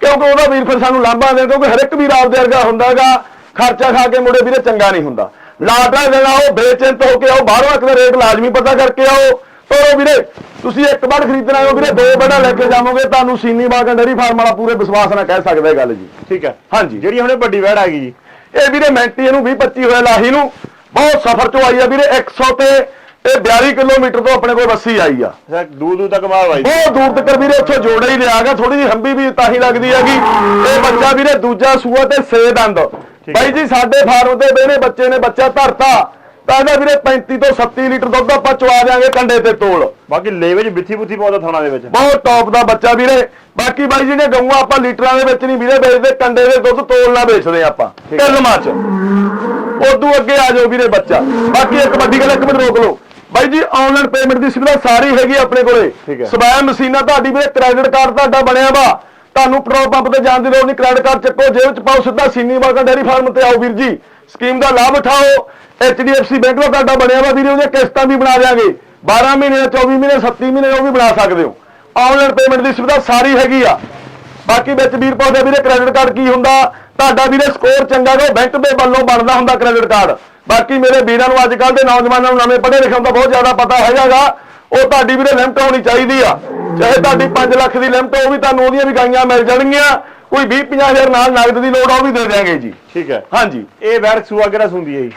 ਕਿਉਂਕਿ ਉਹਦਾ ਵੀਰ ਫਿਰ ਸਾਨੂੰ ਲਾਂਭਾ ਦੇ ਕਿਉਂਕਿ ਹਰ ਇੱਕ ਵੀਰ ਆਪਦੇ ਵਰਗਾ ਹੁੰਦਾਗਾ ਖਰਚਾ ਖਾ ਕੇ ਮੁੜੇ ਵੀਰੇ ਚੰਗਾ ਨਹੀਂ ਹੁੰਦਾ। ਲਾਟਾ ਦੇਣਾ ਉਹ ਬੇਚਿੰਤ ਹੋ ਕੇ ਆਓ ਬਾਹਰੋਂ ਇੱਕ ਦਾ ਰੇਟ ਲਾਜ਼ਮੀ ਪਤਾ ਕਰਕੇ ਆਓ। ਤੋਰੋ ਵੀਰੇ ਤੁਸੀਂ ਇੱਕ ਵਾਰ ਖਰੀਦਣਾ ਹੋ ਵੀਰੇ ਦੋ ਬੜਾ ਲੈ ਕੇ ਜਾਵੋਗੇ ਤੁਹਾਨੂੰ ਸੀਨੀ ਬਾਗਨ ਡੇਰੀ ਫਾਰਮ ਵਾਲਾ ਪੂਰੇ ਵਿਸ਼ਵਾਸ ਨਾਲ ਕਹਿ ਸਕਦਾ ਇਹ ਗੱਲ ਜੀ। ਠੀਕ ਹੈ। ਹਾਂਜੀ। ਜਿਹੜੀ ਹੁਣੇ ਵੱਡੀ ਬੈੜ ਆ ਗਈ ਜੀ। ਇਹ ਵੀਰੇ ਮੈਂਟੀ ਇਹਨੂੰ 20 25 ਹੋਇਆ ਲਾਹੀ ਨੂੰ ਬਹੁਤ ਸਫ਼ਰ ਚੋਂ ਆਈ ਆ ਵੀਰੇ 100 ਤੇ ਇਹ 42 ਕਿਲੋਮੀਟਰ ਤੋਂ ਆਪਣੇ ਕੋਲ ਬੱਸੀ ਆਈ ਆ। ਅੱਛਾ ਦੂਰ ਦੂਰ ਤੱਕ ਮਾਲ ਬਾਈ ਬਹੁਤ ਦੂਰ ਤੱਕ ਵੀਰੇ ਇੱਥੋਂ ਜੋੜਾ ਹੀ ਲਿਆ ਗਿਆ। ਥੋੜੀ ਜਿਹੀ ਹੰਬੀ ਵੀ ਤਾਂ ਹੀ ਲੱਗਦੀ ਹੈਗੀ। ਇਹ ਬੱਚਾ ਵੀਰੇ ਦੂਜਾ ਸੂਆ ਤੇ ਸੇ ਦੰਦ। ਬਾਈ ਜੀ ਸਾਡੇ ਫਾਰਮ ਤੇ ਬਹਿਨੇ ਬੱਚੇ ਨੇ ਬੱਚਾ ਧਰਤਾ। ਤਾਂ ਇਹਦਾ ਵੀਰੇ 35 ਤੋਂ 37 ਲੀਟਰ ਦੁੱਧ ਆਪਾਂ ਚਵਾ ਦਿਆਂਗੇ ਕੰਡੇ ਤੇ ਤੋਲ। ਬਾਕੀ ਲੇਵੇ ਚ ਬਿੱਥੀ ਬੁੱਥੀ ਪਾਉਂਦਾ ਥਾਣਾ ਦੇ ਵਿੱਚ। ਬਹੁਤ ਟੌਪ ਦਾ ਬੱਚਾ ਵੀਰੇ। ਬਾਕੀ ਬਾਈ ਜਿਹੜੇ ਗਊਆਂ ਆਪਾਂ ਲੀਟਰਾਂ ਦੇ ਵਿੱਚ ਨਹੀਂ ਵੀਰੇ ਵੇਚਦੇ ਕੰਡੇ ਦੇ ਦੁੱਧ ਤੋਲ ਨਾਲ ਵੇਚਦੇ ਆਪਾਂ। ਕਿਲਮਾਂ ਚ ਉਦੋਂ ਅੱਗੇ ਆ ਜਾਓ ਵੀਰੇ ਬੱਚਾ। ਬਾਕੀ ਇੱਕ ਵੱਡੀ ਗੱਲ ਇੱਕ ਮਿੰਟ ਰੋਕ ਲਓ। ਬਾਈ ਜੀ ਆਨਲਾਈਨ ਪੇਮੈਂਟ ਦੀ ਸੁਵਿਧਾ ਸਾਰੀ ਹੈਗੀ ਆਪਣੇ ਕੋਲੇ। ਸਵੈ ਮਸ਼ੀਨਾਂ ਤੁਹਾਡੀ ਵੀਰੇ ਕ੍ਰੈਡਿਟ ਕਾਰਡ ਤੁਹਾਡਾ ਬਣਿਆ ਵਾ। ਤੁਹਾਨੂੰ ਪੈਟਰੋਲ ਪੰਪ ਤੇ ਜਾਣ ਦੀ ਲੋੜ ਨਹੀਂ ਕ੍ਰੈਡਿਟ ਕਾਰਡ ਚੱਕੋ ਜੇਬ ਚ ਪਾਓ ਸਿੱਧਾ ਸੀਨੀ ਵਾਗਾ ਡੈਰੀ ਫਾਰਮ ਤੇ ਆਓ ਵੀਰ ਜੀ। ਸਕੀਮ ਦਾ ਲਾਭ ਉਠਾਓ। HDFC ਬੈਂਕ ਦਾ ਤੁਹਾਡਾ ਬਣਿਆ ਵਾ ਵੀਰੇ ਉਹਦੀਆਂ ਕਿਸ਼ਤਾਂ ਵੀ ਬਣਾ ਦਿਆਂਗੇ। 12 ਮਹੀਨੇ 24 ਮਹੀਨੇ 37 ਮਹੀਨੇ ਉਹ ਵੀ ਬਣਾ ਸਕਦੇ ਹੋ। ਆਨਲਾਈਨ ਪੇਮੈਂਟ ਦੀ ਸੁਵਿਧਾ ਸਾਰੀ ਹੈਗੀ ਆ। ਬਾਕੀ ਵਿੱਚ ਵੀਰ ਪਾਉਂਦੇ ਵੀਰੇ ਕ੍ਰੈਡਿਟ ਕਾਰਡ ਕੀ ਹੁੰਦਾ? ਤੁਹਾਡਾ ਵੀਰੇ ਸਕੋਰ ਚੰਗਾ ਗਾ ਬੈਂਕ ਦੇ ਵੱਲੋਂ ਬਣਦਾ ਹੁੰਦਾ ਕ੍ਰੈਡਿਟ ਕਾਰਡ ਬਾਕੀ ਮੇਰੇ ਵੀਰਾਂ ਨੂੰ ਅੱਜ ਕੱਲ ਦੇ ਨੌਜਵਾਨਾਂ ਨੂੰ ਨਵੇਂ ਪੜ੍ਹੇ ਲਿਖੇ ਦਾ ਬਹੁਤ ਜ਼ਿਆਦਾ ਪਤਾ ਹੈਗਾਗਾ। ਉਹ ਤੁਹਾਡੀ ਵੀਰੇ ਲਿਮਟ ਹੋਣੀ ਚਾਹੀਦੀ ਆ। ਚਾਹੇ ਤੁਹਾਡੀ 5 ਲੱਖ ਦੀ ਲਿਮਟ ਉਹ ਵੀ ਤੁਹਾਨੂੰ ਉਹਦੀਆਂ ਵੀ ਗਾਈਆਂ ਮਿਲ ਜਾਣਗੀਆਂ। ਕੋਈ 20 50000 ਨਾਲ ਨਗਦ ਦੀ ਲੋੜ ਆ ਉਹ ਵੀ ਦੇ ਦਿਆਂਗੇ ਜੀ। ਠੀਕ ਹੈ। ਹਾਂਜੀ। ਇਹ ਵੈਰ ਸੂਆ ਕਿਹੜਾ ਸੁੰਦੀ ਹੈ ਜੀ?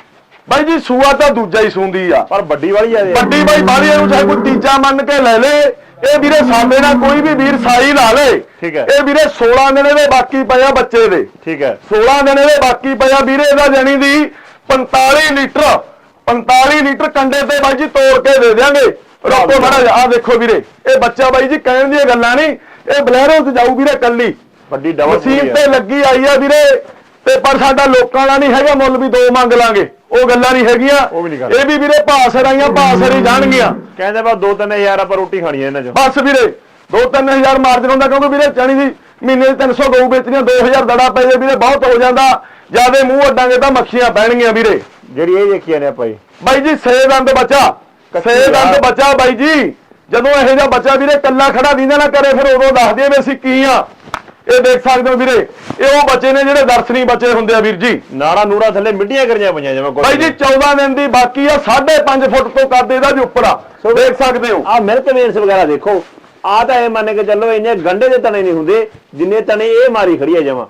ਬਾਈ ਜੀ ਸੂਆ ਤਾਂ ਦੂਜਾ ਹੀ ਸੁੰਦੀ ਆ। ਪਰ ਵੱਡੀ ਵਾਲੀ ਆ ਇਹ। ਵੱਡੀ ਬਾਈ ਬਾਹਲੀਆਂ ਨੂੰ ਚਾਹੇ ਕੋਈ ਤੀਜਾ ਮੰਨ ਕੇ ਲੈ ਲੇ। ਇਹ ਵੀਰੇ ਸਾਹਮਣੇ ਨਾਲ ਕੋਈ ਵੀ ਵੀਰ ਸਾਈ ਲਾ ਲੇ। ਠੀਕ ਹੈ। ਇਹ ਵੀਰੇ 16 ਦਿਨੇ ਦੇ ਬਾਕੀ ਪਿਆ ਬੱਚੇ ਦੇ। ਠੀਕ ਹੈ। 16 ਦਿਨੇ ਦੇ ਬਾਕੀ ਪਿਆ ਵੀਰੇ ਇਹਦਾ ਜਣੀ ਦੀ 45 ਲੀਟਰ 45 ਲੀਟਰ ਕੰਡੇ ਤੇ ਬਾਈ ਜੀ ਤੋੜ ਕੇ ਦੇ ਦਿਆਂਗੇ। ਰੋਕੋ ਮੜਾ ਆ ਦੇਖੋ ਵੀਰੇ ਇਹ ਬੱਚਾ ਬਾਈ ਜੀ ਕਹਿਣ ਦੀਆਂ ਗੱਲਾਂ ਨਹੀਂ ਇਹ ਬਲੈਰੋ ਤੇ ਜਾਊ ਵੀਰੇ ਕੱਲੀ ਵੱਡੀ ਡਬਲ ਮਸ਼ੀਨ ਤੇ ਲੱਗੀ ਆਈ ਆ ਵੀਰੇ ਤੇ ਪਰ ਸਾਡਾ ਲੋਕਾਂ ਦਾ ਨਹੀਂ ਹੈਗਾ ਮੁੱਲ ਵੀ ਦੋ ਮੰਗ ਲਾਂਗੇ। ਉਹ ਗੱਲਾਂ ਨਹੀਂ ਹੈਗੀਆਂ। ਇਹ ਵੀ ਵੀਰੇ ਭਾਸਰ ਆਈਆਂ ਭਾਸਰ ਹੀ ਜਾਣਗੀਆਂ। ਕਹਿੰਦੇ ਬਾ 2-3000 ਆਪਾਂ ਰੋਟੀ ਖਾਣੀ ਹੈ ਇਹਨਾਂ ਚੋਂ। ਬਸ ਵੀਰੇ 2-3000 ਮਾਰਜਨ ਹੁੰਦਾ ਕਿਉਂਕਿ ਵੀਰੇ ਚਣੀ ਦੀ ਮਹੀਨੇ ਦੀ 300 ਗਊ ਵੇਚਣੀਆਂ 2000 ਦੜਾ ਪੈ ਜੇ ਵੀਰੇ ਬਹੁਤ ਹੋ ਜਾਂਦਾ। ਜਿਆਦੇ ਮੂੰਹ ਅੱਡਾਂਗੇ ਤਾਂ ਮੱਖੀਆਂ ਪੈਣਗੀਆਂ ਵੀਰੇ। ਜਿਹੜੀ ਇਹ ਦੇਖੀ ਨੇ ਆਪਾਂ ਜੀ। ਬਾਈ ਜੀ ਸੇ ਦੰਦ ਬੱਚਾ। ਸੇ ਦੰਦ ਆ। ਬੱਚਾ ਬਾਈ ਜੀ। ਜਦੋਂ ਇਹੋ ਜਿਹਾ ਬੱਚਾ ਵੀਰੇ ਕੱਲਾ ਖੜਾ ਦੀਨਾ ਨਾ ਕਰੇ ਫਿਰ ਉਦੋਂ ਦੱਸ ਦਈਏ ਵੀ ਅਸੀਂ ਕੀ ਆ। ਇਹ ਦੇਖ ਸਕਦੇ ਹੋ ਵੀਰੇ ਇਹ ਉਹ ਬੱਚੇ ਨੇ ਜਿਹੜੇ ਦਰਸ਼ਨੀ ਬੱਚੇ ਹੁੰਦੇ ਆ ਵੀਰ ਜੀ। ਨਾੜਾ ਨੂੜਾ ਥੱਲੇ ਮਿੱਡੀਆਂ ਕਰੀਆਂ ਪਈਆਂ ਜਿਵੇਂ ਬਾਈ ਜੀ 14 ਦਿਨ ਦੀ ਬਾਕੀ ਆ 5.5 ਫੁੱਟ ਤੋਂ ਕੱਦ ਇਹਦਾ ਵੀ ਉੱਪਰ ਆ। ਦੇਖ ਸਕਦੇ ਹੋ। ਆ ਮਿਲਕ ਵੇਨਸ ਵਗੈਰਾ ਦੇਖੋ। ਆ ਤਾਂ ਇਹ ਮੰਨ ਕੇ ਚੱਲੋ ਇੰਨੇ ਗੰਡੇ ਦੇ ਤਣੇ ਨਹੀਂ ਹੁੰਦੇ ਜਿੰਨੇ ਤਣੇ ਇਹ ਮਾਰੀ ਖੜੀ ਹੈ ਜਮਾ।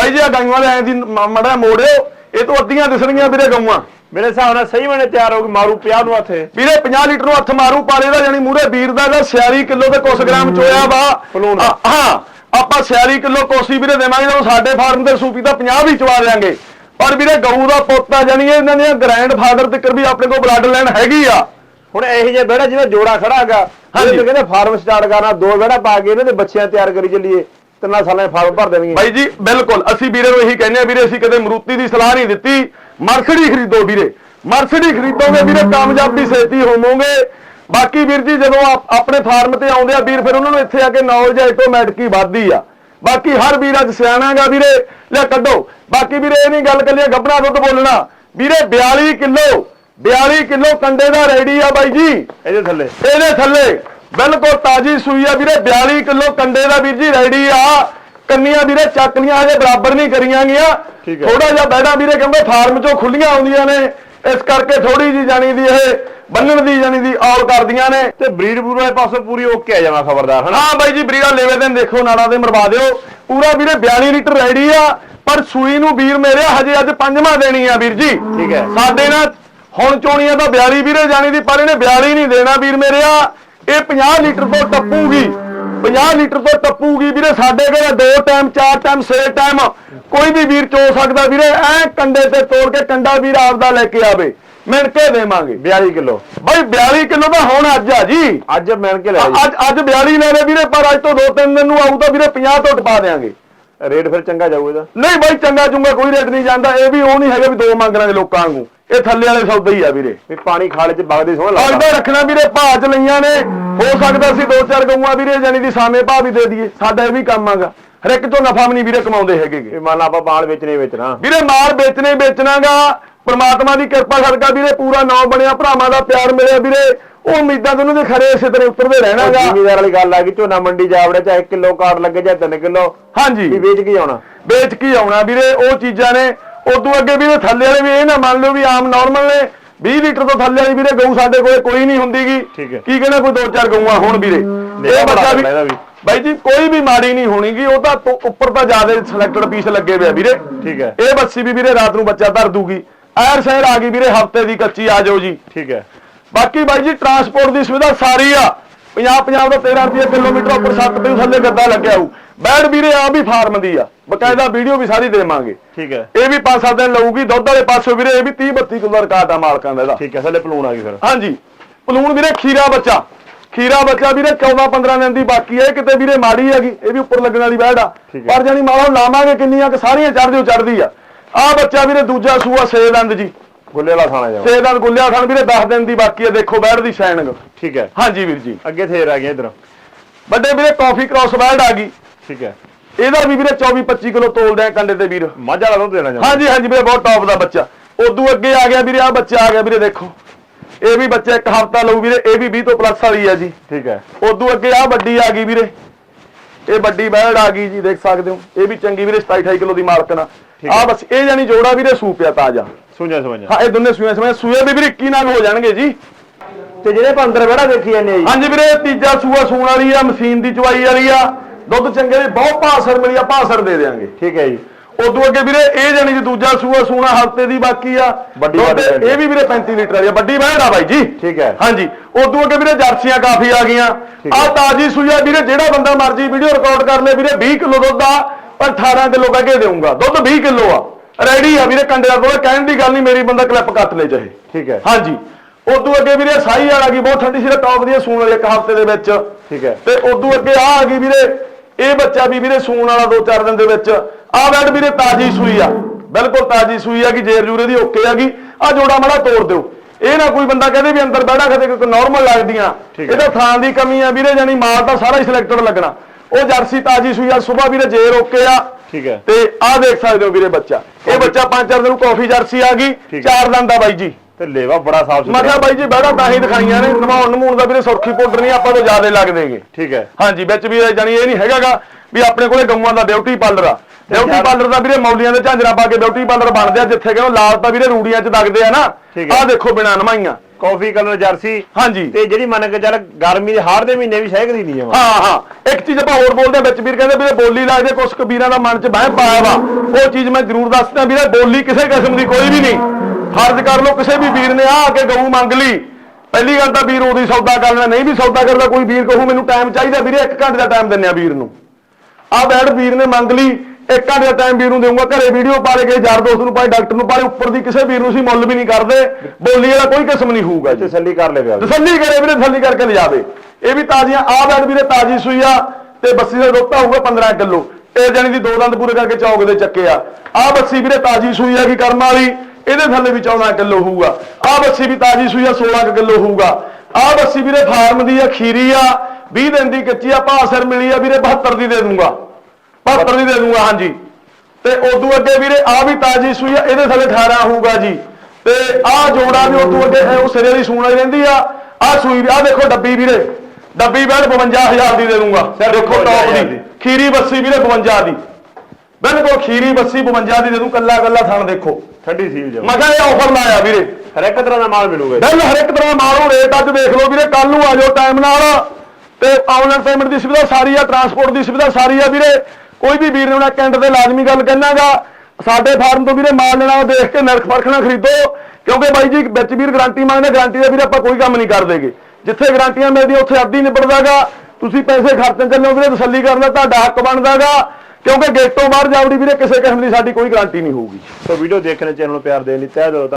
ਬਾਈ ਜੀ ਆ ਗਾਈਆਂ ਦੇ ਐਂ ਦੀ ਮੜਾ ਮੋੜਿਓ। ਇਹ ਤੋਂ ਅੱਧੀਆਂ ਦਿਸਣਗੀਆਂ ਵੀਰੇ ਗਊਆਂ। ਮੇਰੇ ਹਿਸਾਬ ਨਾਲ ਸਹੀ ਬਣੇ ਤਿਆਰ ਹੋ ਗਈ ਮਾਰੂ 50 ਨੂੰ ਹੱਥੇ। ਵੀਰੇ 50 ਲੀਟਰ ਨੂੰ ਹੱਥ ਮਾਰੂ ਪਾਲੇ ਦਾ ਜਾਨੀ ਮੂਰੇ ਵੀਰ ਦਾ ਦਾ 46 ਕਿਲੋ ਤੇ ਕੁਛ ਗ੍ਰਾਮ ਚੋਇਆ ਵਾ। ਹਾਂ ਆਪਾਂ 46 ਕਿਲੋ ਕੋਸੀ ਵੀਰੇ ਦੇਵਾਂਗੇ ਜਦੋਂ ਸਾਡੇ ਫਾਰਮ ਤੇ ਸੂਪੀ ਤਾਂ 50 ਵੀ ਚਵਾ ਦੇਾਂਗੇ ਪਰ ਵੀਰੇ ਗਊ ਦਾ ਪੁੱਤ ਆ ਜਾਨੀ ਇਹਨਾਂ ਦੀਆਂ ਗ੍ਰੈਂਡ ਫਾਦਰ ਤੱਕ ਵੀ ਆਪਣੇ ਕੋਲ ਬਲੱਡ ਲਾਈਨ ਹੈਗੀ ਆ। ਹੁਣ ਇਹੋ ਜਿਹੇ ਬੇੜਾ ਜਿਵੇਂ ਜੋੜਾ ਖੜਾ ਹੈਗਾ ਹਾਂਜੀ। ਇਹਦੇ ਕਹਿੰਦੇ ਫਾਰਮ ਸਟਾਰਟ ਕਰਨਾ ਦੋ ਬੇੜਾ ਪਾ ਕੇ ਇਹਨਾਂ ਦੇ ਬੱਚਿਆਂ ਤਿਆਰ ਕਰੀ ਚੱਲੀਏ। ਤਿੰਨਾਂ ਸਾਲਾਂ ਦੇ ਫਾਰਮ ਭਰ ਦੇਣਗੇ ਬਾਈ ਜੀ ਬਿਲਕੁਲ। ਅਸੀਂ ਵੀਰੇ ਨੂੰ ਇਹੀ ਕਹਿੰਦੇ ਆ ਵੀਰੇ ਅਸੀਂ ਕਦੇ ਮਰੂਤੀ ਦੀ ਸਲਾਹ ਨਹੀਂ ਦਿੱਤੀ। ਮਰਸਡੀ ਖਰੀਦੋ ਵੀਰੇ। ਮਰਸਡੀ ਖਰੀਦੋਗੇ ਵੀਰੇ ਕਾਮਯਾਬੀ ਸੇਤੀ ਹੋਵੋਗੇ। ਬਾਕੀ ਵੀਰ ਜੀ ਜਦੋਂ ਆਪ- ਆਪਣੇ ਫਾਰਮ ਤੇ ਆਉਂਦੇ ਆ ਵੀਰ ਫਿਰ ਉਹਨਾਂ ਨੂੰ ਇੱਥੇ ਆ ਕੇ ਨੌਲੇਜ ਆਟੋਮੈਟਿਕ ਹੀ ਵੱਧਦੀ ਆ। ਬਾਕੀ ਹਰ ਵੀਰ ਅੱਜ ਸਿਆਣਾਗਾ ਵੀਰੇ। ਲੈ ਕੱਢੋ। ਬਾਕੀ ਵੀਰੇ ਇਹ ਨਹੀਂ ਗੱਲ ਕੱਲੀ ਗੱਬਣਾ ਦੁੱਧ ਬੋਲਣਾ। ਵੀਰੇ 42 ਕਿਲੋ 42 ਕਿਲੋ ਕੰਡੇ ਦਾ ਰੈਡੀ ਆ ਬਾਈ ਜੀ। ਇਹਦੇ ਥੱਲੇ। ਇਹਦੇ ਥੱਲੇ। ਬਿਲਕੁਲ ਤਾਜੀ ਸੂਈ ਆ ਵੀਰੇ 42 ਕਿਲੋ ਕੰਡੇ ਦਾ ਵੀਰ ਜੀ ਰੈਡੀ ਆ। ਕੰਨੀਆਂ ਵੀਰੇ ਚੱਕਲੀਆਂ ਹਜੇ ਬਰਾਬਰ ਨਹੀਂ ਕਰੀਆਂ ਹੈ। ਥੋੜਾ ਜਿਹਾ ਬੈੜਾ ਵੀਰੇ ਕਹਿੰਦੇ ਫਾਰਮ ਚੋਂ ਖੁੱਲੀਆਂ ਆਉਂਦੀਆਂ ਨੇ। ਇਸ ਕਰਕੇ ਥੋੜੀ ਜੀ ਜਾਣੀ ਦੀ ਇਹ ਬੰਨਣ ਦੀ ਜਾਣੀ ਦੀ ਔਲ ਕਰਦੀਆਂ ਨੇ। ਤੇ ਬਰੀਡ ਬੂਰ ਵਾਲੇ ਪਾਸੋਂ ਪੂਰੀ ਓਕੇ ਆ ਜਾਵਾ ਖਬਰਦਾਰ ਹਨਾ? ਹਾਂ ਬਾਈ ਜੀ ਬਰੀੜਾ ਲੈਵੇ ਦੇ ਦੇਖੋ ਨਾੜਾ ਦੇ ਮਰਵਾ ਦਿਓ। ਪੂਰਾ ਵੀਰੇ 42 ਲੀਟਰ ਰੈਡੀ ਆ। ਪਰ ਸੂਈ ਨੂੰ ਵੀਰ ਮੇਰੇ ਹਜੇ ਅੱਜ ਪੰਜਵਾਂ ਦੇਣੀ ਆ ਵੀਰ ਜੀ। ਠੀਕ ਹੈ। ਸਾਡੇ ਨਾਲ ਹੁਣ ਚੋਣੀਆਂ ਤਾਂ 42 ਵੀਰੇ ਜਾਣੀ ਦੀ ਪਰ ਇਹਨੇ 42 ਨਹੀਂ ਦੇਣਾ ਵੀਰ ਮੇਰੇ ਆ। ਇਹ 50 ਲੀਟਰ ਤੋਂ ਟੱਪੂਗੀ। 50 ਲੀਟਰ ਤੋਂ ਟੱਪੂਗੀ ਵੀਰੇ ਸਾਡੇ ਕੋਲ ਦੋ ਟਾਈਮ ਚਾਰ ਟਾਈਮ ਛੇ ਟਾਈਮ ਕੋਈ ਵੀ ਵੀਰ ਚੋ ਸਕਦਾ ਵੀਰੇ ਐ ਕੰਡੇ ਤੇ ਤੋੜ ਕੇ ਕੰਡਾ ਵੀਰ ਆਪਦਾ ਲੈ ਕੇ ਆਵੇ। ਮਿਣ ਕੇ ਦੇਵਾਂਗੇ। 42 ਕਿਲੋ। ਬਾਈ 42 ਕਿਲੋ ਤਾਂ ਹੁਣ ਅੱਜ ਆ ਜੀ। ਅੱਜ ਮਿਲ ਕੇ ਲੈ ਅੱਜ ਅੱਜ 42 ਲੈ ਲੈ ਵੀਰੇ ਪਰ ਅੱਜ ਤੋਂ ਦੋ ਤਿੰਨ ਦਿਨ ਨੂੰ ਆਊ ਤਾਂ ਵੀਰੇ 50 ਤੋਂ ਟਪਾ ਦੇਾਂਗੇ ਜੀ ਰੇਟ ਫਿਰ ਚੰਗਾ ਜਾਊ ਇਹਦਾ। ਨਹੀਂ ਬਾਈ ਚੰਗਾ ਚੁੰਗਾ ਕੋਈ ਰੇਟ ਨਹੀਂ ਜਾਂਦਾ। ਇਹ ਵੀ ਉਹ ਨਹੀਂ ਹੈਗਾ ਵੀ ਦੋ ਮੰਗ ਲਾਂਗੇ ਲੋਕਾਂ ਵਾਂਗੂ। ਇਹ ਥੱਲੇ ਵਾਲੇ ਸੌਦਾ ਹੀ ਆ ਵੀਰੇ। ਵੀ ਪਾਣੀ ਖਾਲੇ ਚ ਵਗਦੇ ਸੋਹਣਾ ਲੱਗਦਾ। ਲੱਗਦਾ ਰੱਖਣਾ ਵੀਰੇ ਭਾਅ ਚ ਲਈਆਂ ਨੇ। ਹੋ ਸਕਦਾ ਸੀ ਦੋ ਚਾਰ ਗਊਆਂ ਵੀਰੇ ਜਾਨੀ ਦੀ ਸਾਵੇਂ ਭਾਅ ਵੀ ਦੇ ਦਈਏ। ਸਾਡਾ ਇਹ ਵੀ ਕੰਮ ਆਗਾ। ਹਰ ਇੱਕ ਤੋਂ ਨਫਾ ਵੀ ਨਹੀਂ ਵੀਰੇ ਕਮਾਉਂਦੇ ਹੈਗੇ ਗੇ। ਵੀ ਮੰਨ ਲਾ ਆਪਾਂ ਮਾਲ ਵੇਚਣੇ ਵੇਚਣਾ। ਵੀਰੇ ਮਾਲ ਵੇਚਣੇ ਵੇਚਣਾਗਾ। ਪ੍ਰਮਾਤਮਾ ਦੀ ਕਿਰਪਾ ਸਦਕਾ ਵੀਰੇ ਪੂਰਾ ਨਾਂ ਬਣਿਆ ਭਰਾਵਾਂ ਦਾ ਪਿਆਰ ਮਿਲਿਆ ਵੀਰੇ। ਉਹ ਉਮੀਦਾਂ ਤੋਂ ਉਹਨਾਂ ਦੇ ਖਰੇ ਇਸੇ ਤਰ੍ਹਾਂ ਉਤਰਦੇ ਰਹਿਣਾਗਾ। ਜ਼ਿਮੀਦਾਰ ਵਾਲੀ ਗੱਲ ਆ ਗਈ ਝੋਨਾ ਮੰਡੀ ਜਾਵੜੇ ਚਾਹੇ ਕਿਲੋ ਕਾਰਡ ਲੱਗੇ ਜਾਂ 3 ਕਿਲੋ। ਹਾਂਜੀ। ਵੀ ਵੇਚ ਕੇ ਆਉਣਾ। ਵੇਚ ਕੀ ਆਉਣਾ ਵੀਰੇ ਉਹ ਚੀਜ਼ਾਂ ਨੇ। ਉਦੋਂ ਅੱਗੇ ਵੀਰੇ ਥੱਲੇ ਵਾਲੇ ਵੀ ਇਹ ਨਾ ਮੰਨ ਲਓ ਵੀ ਆਮ ਨਾਰਮਲ ਨੇ 20 ਲੀਟਰ ਤੋਂ ਥੱਲੇ ਵਾਲੀ ਵੀਰੇ ਗਊ ਸਾਡੇ ਕੋਲੇ ਕੋਈ ਨਹੀਂ ਹੁੰਦੀਗੀ। ਕੀ ਕਹਿੰਦਾ ਕੋਈ ਦੋ ਚਾਰ ਗਊਆਂ ਹੋਣ ਵੀਰੇ। ਇਹ ਬੱਚਾ ਵੀ। ਬਾਈ ਜੀ ਕੋਈ ਵੀ ਮਾੜੀ ਨਹੀਂ ਹੋਣੀਗੀ ਉਹ ਤਾਂ ਉੱਪਰ ਤਾਂ ਜ਼ਿਆਦਾ ਸਿਲੈਕਟਡ ਪੀਸ ਲੱਗੇ ਹੋਏ ਆ ਵੀਰੇ। ਠੀਕ ਹੈ। ਇਹ ਬੱਸੀ ਵੀ ਵੀਰੇ ਰਾਤ ਨੂੰ ਬੱਚਾ ਧਰ ਦੂਗੀ। ਐਰ ਸੈਰ ਆ ਗਈ ਵੀਰੇ ਹਫ਼ਤੇ ਦੀ ਕੱਚੀ ਆ ਜਾਓ ਜੀ। ਠੀਕ ਹੈ। ਬਾਕੀ ਬਾਈ ਜੀ ਟਰਾਂਸਪੋਰਟ ਦੀ ਸੁਵਿਧਾ ਸਾਰੀ ਆ। 50 50 ਦਾ 13 ਰੁਪਏ ਕਿਲੋਮੀਟਰ ਉੱਪਰ 7 ਰੁਪਏ ਥੱਲੇ ਗੱਦਾ ਲੱਗਿਆ ਹੋਊ। ਬੈਡ ਵੀਰੇ ਆ ਵੀ ਫਾਰਮ ਦੀ ਆ। ਬਕਾਇਦਾ ਵੀਡੀਓ ਵੀ ਸਾਰੀ ਦੇਵਾਂਗੇ। ਠੀਕ ਹੈ। ਇਹ ਵੀ 5-7 ਦਿਨ ਲਊਗੀ ਦੁੱਧ ਵਾਲੇ ਪਾਸੋਂ ਵੀਰੇ ਇਹ ਵੀ 30 32 ਕਿਲੋ ਰਿਕਾਰਡ ਆ ਮਾਲਕਾਂ ਦਾ ਇਹਦਾ। ਠੀਕ ਹੈ ਥੱਲੇ ਪਲੂਣ ਆ ਗਈ ਫਿਰ। ਹਾਂਜੀ। ਪਲੂਣ ਵੀਰੇ ਖੀਰਾ ਬੱਚਾ। ਖੀਰਾ ਬੱਚਾ ਵੀਰੇ 14 15 ਦਿਨ ਦੀ ਬਾਕੀ ਹੈ। ਕਿਤੇ ਵੀਰੇ ਮਾੜੀ ਹੈਗੀ ਇਹ ਵੀ ਉੱਪਰ ਲੱਗਣ ਵਾਲੀ ਬੈੜ ਆ। ਪਰ ਜਾਨੀ ਮਾਲਾ ਲਾਵਾਂਗੇ ਕਿੰਨੀਆਂ ਕਿ ਸਾਰੀਆਂ ਚੜਦੀ ਚੜਦੀ ਆ। ਆ ਬੱਚਾ ਵੀਰੇ ਦੂਜਾ ਸੂਆ ਛੇ ਦੰਦ ਜੀ। ਗੁੱਲੇ ਵਾਲਾ ਥਾਣਾ ਜਾਓ। ਦੰਦ ਗੁੱਲਿਆ ਖਾਨ ਵੀਰੇ 10 ਦਿਨ ਦੀ ਬਾਕੀ ਹੈ ਦੇਖੋ ਬੈੜ ਦੀ ਸ਼ਾਈਨਿੰਗ ਠੀਕ ਹੈ। ਹਾਂਜੀ ਵੀਰ ਜੀ। ਅੱਗੇ ਥੇਰ ਆ ਗਿਆ ਇਧਰ। ਵੱਡੇ ਵੀਰੇ ਕਾਫੀ ਕ੍ਰਾਸ ਬੈੜ ਆ ਗਈ। ਠੀਕ ਹੈ। ਇਹਦਾ ਵੀ ਵੀਰੇ 24 25 ਕਿਲੋ ਤੋਲਦੇ ਆ ਕੰਡੇ ਤੇ ਵੀਰ। ਮੱਝ ਵਾਲਾ ਦੁੱਧ ਦੇਣਾ ਚਾਹੁੰਦਾ ਹਾਂਜੀ ਹਾਂਜੀ ਵੀਰੇ ਬਹੁਤ ਟੌਪ ਦਾ ਬੱਚਾ। ਉਦੋਂ ਅੱਗੇ ਆ ਗਿਆ ਵੀਰੇ ਆ ਬੱਚਾ ਆ ਗਿਆ ਵੀਰੇ ਦੇਖੋ। ਇਹ ਵੀ ਬੱਚਾ ਇੱਕ ਹਫਤਾ ਲਊ ਵੀਰੇ ਇਹ ਵੀ 20 ਤੋਂ ਪਲੱਸ ਵਾਲੀ ਆ ਜੀ। ਠੀਕ ਹੈ। ਉਦੋਂ ਅੱਗੇ ਆ ਵੱਡੀ ਆ ਗਈ ਵੀਰੇ। ਇਹ ਵੱਡੀ ਬੈੜ ਆ ਗਈ ਜੀ ਦੇਖ ਸਕਦੇ ਹੋ। ਇਹ ਵੀ ਚੰਗੀ ਵੀਰੇ 27 28 ਕਿਲੋ ਦੀ ਮਾਲਕਣਾ ਠੀਕ ਆ। ਬਸ ਇਹ ਜਾਨੀ ਜੋੜਾ ਵੀਰੇ ਸੂਪਿਆ ਤਾਜ਼ਾ। ਸੁਣਿਆ ਸੁਣਿਆ ਹਾਂ ਇਹ ਦੋਨੇ ਸੂਏ ਸੂਏ ਸੂਏ ਵੀ ਵੀਰੇ 21 ਨਾਲ ਹੋ ਜਾਣਗੇ ਜੀ। ਤੇ ਜਿਹੜੇ ਆਪਾਂ ਅੰਦਰ ਬੜਾ ਦੇਖੀ ਜਾਂਦੇ ਆ ਜੀ। ਹਾਂਜੀ ਵੀਰੇ ਤੀਜਾ ਸੂਆ ਸੂਣ ਵਾਲੀ ਆ ਮਸ਼ੀਨ ਦੀ ਚਵਾਈ ਵਾਲੀ ਆ। ਦੁੱਧ ਚੰਗੇ ਦੀ ਬਹੁਤ ਭਾਸਰ ਮਿਲੀ ਆ ਭਾਸਰ ਦੇ ਦੇਾਂਗੇ ਠੀਕ ਹੈ ਜੀ। ਉਦੋਂ ਅੱਗੇ ਵੀਰੇ ਇਹ ਜਾਨੀ ਜੀ ਦੂਜਾ ਸੂਆ ਸੂਣਾ ਹਫ਼ਤੇ ਦੀ ਬਾਕੀ ਆ। ਵੱਡੀ। ਇਹ ਵੀ ਵੀਰੇ 35 ਲੀਟਰ ਵਾਲੀ ਆ ਵੱਡੀ ਬੈੜ ਆ ਬਾਈ ਜੀ। ਠੀਕ ਹੈ। ਹਾਂਜੀ ਉਦੋਂ ਅੱਗੇ ਵੀਰੇ ਜਰਸੀਆਂ ਕਾਫੀ ਆ ਗਈਆਂ। ਆ। ਤਾਜੀ ਸੂਈ ਆ ਵੀਰੇ ਜਿਹੜਾ ਬੰਦਾ ਮਰਜ਼ੀ ਵੀਡੀਓ ਰਿਕਾਰਡ ਕਰ ਲੇ ਵੀਰੇ 20 ਕਿਲੋ ਦੁੱਧ ਆ ਪਰ 18 ਕਿਲੋ ਕਹਿ ਕੇ ਦੇਊਂਗਾ। ਦੁੱਧ 20 ਕਿਲੋ ਆ। ਰੈਡੀ ਆ ਵੀਰੇ ਕੰਡੇ ਦਾ ਕੋਲ ਕਹਿਣ ਦੀ ਗੱਲ ਨਹੀਂ ਮੇਰੀ ਬੰਦਾ ਕਲਿੱਪ ਕੱਟ ਲੈ ਚਾਹੇ। ਠੀਕ ਹੈ। ਹਾਂਜੀ। ਉਦੋਂ ਅੱਗੇ ਵੀਰੇ ਸਾਈ ਵਾਲਾ ਗਈ ਬਹੁਤ ਠੰਡੀ ਸੀ ਟੌਪ ਦੀ ਸੂਣ ਵਾਲੀ ਇੱਕ ਹਫ਼ਤੇ ਦੇ ਵਿੱਚ। ਠੀਕ ਹੈ। ਤੇ ਉਦੋਂ ਅੱਗੇ ਆ ਆ ਗਈ ਵੀਰੇ ਇਹ ਬੱਚਾ ਵੀ ਵੀਰੇ ਸੂਣ ਵਾਲਾ 2-4 ਦਿਨ ਦੇ ਵਿੱਚ। ਆ ਬੈਡ ਵੀਰੇ ਤਾਜੀ ਸੂਈ ਆ। ਬਿਲਕੁਲ ਤਾਜੀ ਸੂਈ ਆ ਕਿ ਜੇਰ ਜੂਰੇ ਦੀ ਓਕੇ ਆ ਗਈ। ਆ ਜੋੜਾ ਮਾੜਾ ਤੋੜ ਦਿਓ। ਇਹ ਨਾ ਕੋਈ ਬੰਦਾ ਕਹਦੇ ਵੀ ਅੰਦਰ ਬੈਠਾ ਕਦੇ ਕੋਈ ਨਾਰਮਲ ਲੱਗਦੀਆਂ। ਇਹਦਾ ਥਾਂ ਦੀ ਕਮੀ ਆ ਵੀਰੇ ਜਾਨੀ ਮਾਲ ਤਾਂ ਸਾਰਾ ਹੀ ਸਿਲੈਕਟਡ ਲੱਗਣਾ। ਉਹ ਜਰਸੀ ਤਾਜੀ ਸੂਈ ਆ ਸਵੇਰ ਵੀਰੇ ਜੇਰ ਓਕੇ ਆ। ਠੀਕ ਹੈ। ਤੇ ਆਹ ਦੇਖ ਸਕਦੇ ਹੋ ਵੀਰੇ ਬੱਚਾ। ਇਹ ਬੱਚਾ ਪੰਜ ਚਾਰ ਦਿਨ ਨੂੰ ਕਾਫੀ ਜਰਸੀ ਆ ਗਈ। ਚਾਰ ਦਿਨ ਦਾ ਬਾਈ ਜੀ। ਤੇ ਲੇਵਾ ਬੜਾ ਸਾਫ਼ ਮੈਂ ਕਿਹਾ ਸੁਥਰਾ ਬਾਈ ਜੀ ਬਹਿੜਾ ਤਾਂ ਹੀ ਦਿਖਾਈਆਂ ਨੇ ਨਵਾਉਣ ਨਮੂਣ ਦਾ ਵੀਰੇ ਸੁਰਖੀ ਪਾਊਡਰ ਨਹੀਂ ਆਪਾਂ ਤੋਂ ਜ਼ਿਆਦਾ ਲੱਗਦੇਗੇ ਠੀਕ ਹੈ। ਹਾਂਜੀ ਵਿੱਚ ਵੀ ਜਾਨੀ ਇਹ ਨਹੀਂ ਹੈਗਾਗਾ ਵੀ ਆਪਣੇ ਕੋਲੇ ਗਊਆਂ ਦਾ ਬਿਊਟੀ ਪਾਰਲਰ ਆ। ਬਿਊਟੀ ਪਾਰਲਰ ਦਾ ਵੀਰੇ ਮੌਲੀਆਂ ਦੇ ਝਾਂਜਰਾ ਪਾ ਕੇ ਬਿਊਟੀ ਪਾਰਲਰ ਬਣਦੇ ਆ ਜਿੱਥੇ ਕਿ ਉਹ ਲਾਲ ਤਾਂ ਵੀਰੇ ਰੂੜੀਆਂ 'ਚ ਦਗਦੇ ਆ ਨਾ। ਆਹ ਦੇਖੋ ਬਿਨਾ ਨਮਾਈਆਂ। ਕਾਫੀ ਕਲਰ ਜਰਸੀ। ਹਾਂਜੀ। ਤੇ ਜਿਹੜੀ ਮੰਨ ਕੇ ਚੱਲ ਗਰਮੀ ਦੇ ਹਾੜ ਦੇ ਮਹੀਨੇ ਵੀ ਸਹਿਕਦੀ ਨਹੀਂ ਜਮਾ ਹਾਂ ਹਾਂ। ਇੱਕ ਚੀਜ਼ ਆਪਾਂ ਹੋਰ ਬੋਲਦੇ ਆ ਵਿੱਚ ਵੀਰ ਕਹਿੰਦੇ ਵੀਰੇ ਬੋਲੀ ਲੱਗਦੇ ਕੁਛ ਕਬੀਰਾਂ ਦਾ ਮਨ 'ਚ ਬਹਿ ਪਾਇਆ ਵਾ। ਉਹ ਚੀਜ਼ ਮੈਂ ਜ਼ਰੂਰ ਦੱਸਦਾ ਵੀਰੇ ਬੋਲੀ ਕਿਸੇ ਕਿਸਮ ਦੀ ਕੋਈ ਵੀ ਨਹੀਂ। ਫਰਜ਼ ਕਰ ਲਓ ਕਿਸੇ ਵੀ ਵੀਰ ਨੇ ਆ ਆ ਕੇ ਗਊ ਮੰਗ ਲਈ। ਪਹਿਲੀ ਗੱਲ ਤਾਂ ਵੀਰ ਉਹਦੀ ਸੌਦਾ ਕਰ ਲੈਣਾ ਨਹੀਂ ਵੀ ਸੌਦਾ ਕਰਦਾ ਕੋਈ ਵੀਰ ਕਹੂ ਮੈਨੂੰ ਟਾਈਮ ਚਾਹੀਦਾ ਵੀਰੇ 1 ਘੰਟੇ ਦਾ ਟਾਈਮ ਦਿੰਨੇ ਆ ਵੀਰ ਨੂੰ। ਆ ਬੈਡ ਵੀਰ ਨੇ ਮੰਗ ਲਈ। ਇੱਕ ਘੰਟੇ ਦਾ ਟਾਈਮ ਵੀਰ ਨੂੰ ਦੇਊਂਗਾ ਘਰੇ ਵੀਡੀਓ ਪਾ ਕੇ ਯਾਰ ਦੋਸਤ ਨੂੰ ਪਾਏ ਡਾਕਟਰ ਨੂੰ ਪਾਏ ਉੱਪਰ ਦੀ ਕਿਸੇ ਵੀਰ ਨੂੰ ਸੀ ਮੁੱਲ ਵੀ ਨਹੀਂ ਕਰਦੇ। ਬੋਲੀ ਵਾਲਾ ਕੋਈ ਕਿਸਮ ਨਹੀਂ ਹੋਊਗਾ ਜੀ। ਤਸੱਲੀ ਕਰ ਲੈ ਪਿਆ ਤਸੱਲੀ ਕਰੇ ਵੀਰੇ ਤਸੱਲੀ ਕਰਕੇ ਲਿਜਾਵੇ। ਇਹ ਵੀ ਤਾਜ਼ੀਆਂ ਆ ਬੈਡ ਵੀਰੇ ਤਾਜ਼ੀ ਸੂਈ ਆ ਤੇ ਬੱਸੀ ਦਾ ਦੁੱਧ ਹੋਊਗਾ 15 ਕਿਲੋ। ਇਹ ਜਾਨੀ ਦੀ ਦੋ ਦੰਦ ਪੂਰੇ ਕਰਕੇ ਚੌਕ ਦੇ ਚੱਕੇ ਆ। ਆ ਬੱਸੀ ਵੀਰੇ ਤਾਜ਼ੀ ਸੂਈ ਆ ਕੀ ਕਰਮ ਵਾਲੀ? ਇਹਦੇ ਥੱਲੇ ਵੀ 14 ਕਿਲੋ ਹੋਊਗਾ। ਆ ਬੱਸੀ ਵੀ ਤਾਜ਼ੀ ਸੂਈ ਆ 16 ਕੁ ਕਿਲੋ ਹੋਊਗਾ। ਆ ਬੱਸੀ ਵੀਰੇ ਫਾਰਮ ਦੀ ਆ ਖੀਰੀ ਆ। 20 ਦਿਨ ਦੀ ਕੱਚੀ ਆ ਭਾਸਰ ਮਿਲੀ ਆ ਵੀਰੇ 72 ਦੀ ਦੇ ਦੂੰਗਾ 72 ਦੀ ਦੇ ਦੂੰਗਾ ਹਾਂਜੀ। ਤੇ ਉਦੋਂ ਅੱਗੇ ਵੀਰੇ ਆ ਵੀ ਤਾਜੀ ਸੂਈ ਆ ਇਹਦੇ ਥੱਲੇ 18 ਹੋਊਗਾ ਜੀ। ਤੇ ਆ ਜੋੜਾ ਵੀ ਉਦੋਂ ਅੱਗੇ ਇਹ ਉਹ ਸਿਰੇ ਦੀ ਸੂਣ ਵਾਲੀ ਰਹਿੰਦੀ ਆ। ਆ ਸੂਈ ਆ ਦੇਖੋ ਡੱਬੀ ਵੀਰੇ। ਡੱਬੀ ਬੈਠ 52000 ਦੀ ਦੇ ਦੂੰਗਾ। ਦੇਖੋ ਟੌਪ 52,000 ਦੀ। ਖੀਰੀ ਬੱਸੀ ਵੀਰੇ 52 ਦੀ। ਬਿਲਕੁਲ ਖੀਰੀ ਬੱਸੀ 52 ਦੀ ਦੇ ਦੂੰ ਕੱਲਾ ਕੱਲਾ ਥਣ ਦੇਖੋ। ਠੰਡੀ ਸੀਲ ਜਮਾ ਮੈਂ ਕਿਹਾ ਇਹ ਆਫਰ ਲਾਇਆ ਵੀਰੇ। ਹਰ ਇੱਕ ਤਰ੍ਹਾਂ ਦਾ ਮਾਲ ਮਿਲੂਗਾ ਜੀ। ਬਿੱਲ ਹਰ ਇੱਕ ਤਰ੍ਹਾਂ ਮਾਰੋ ਰੇਟ ਅੱਜ ਦੇਖ ਲਓ ਵੀਰੇ ਕੱਲ ਨੂੰ ਆ ਜਾਓ ਟਾਈਮ ਨਾਲ। ਤੇ ਆਨਲਾਈਨ ਪੇਮੈਂਟ ਦੀ ਸੁਵਿਧਾ ਸਾਰੀ ਆ ਟਰਾਂਸਪੋਰਟ ਦੀ ਸੁਵਿਧਾ ਸਾਰੀ ਆ ਵੀਰੇ। ਕੋਈ ਵੀ ਵੀਰ ਨੇ ਉਹਨਾਂ ਕੈਂਟ ਤੇ ਲਾਜ਼ਮੀ ਗੱਲ ਕਹਿਣਾਗਾ, ਸਾਡੇ ਫਾਰਮ ਤੋਂ ਵੀਰੇ ਮਾਲ ਲੈਣਾ, ਉਹ ਦੇਖ ਕੇ ਨਰਖ ਪਰਖਣਾ ਖਰੀਦੋ, ਕਿਉਂਕਿ ਬਾਈ ਜੀ ਵਿੱਚ ਵੀਰ ਗਾਰੰਟੀ ਮੰਗਦੇ, ਗਾਰੰਟੀ ਦਾ ਵੀਰੇ ਆਪਾਂ ਕੋਈ ਕੰਮ ਨਹੀਂ ਕਰਦੇ ਜਿੱਥੇ ਗਾਰੰਟੀਆਂ ਮਿਲਦੀਆਂ, ਉੱਥੇ ਅੱਧੀ ਨਿਬੜਦਾਗਾ। ਤੁਸੀਂ ਪੈਸੇ ਖਰਚਣ ਚੱਲੇ ਹੋ ਤਸੱਲੀ ਕਰਨ ਦਾ ਤੁਹਾਡਾ ਹੱਕ ਬਣਦਾਗਾ, ਕਿਉਂਕਿ ਗੇਟੋਂ ਬਾਹਰ ਜਾਵੜੀ ਵੀਰੇ, ਕਿਸੇ ਕਿਸਮ ਦੀ ਸਾਡੀ ਕੋਈ ਗਾਰੰਟੀ ਨਹੀਂ ਹੋਊਗੀ। ਸੋ ਵੀਡੀਓ ਦੇਖਣ ਚੈਨਲ ਨੂੰ ਪਿਆਰ ਦੇਣ ਲਈ ਤਹਿ ਦਿਲੋਂ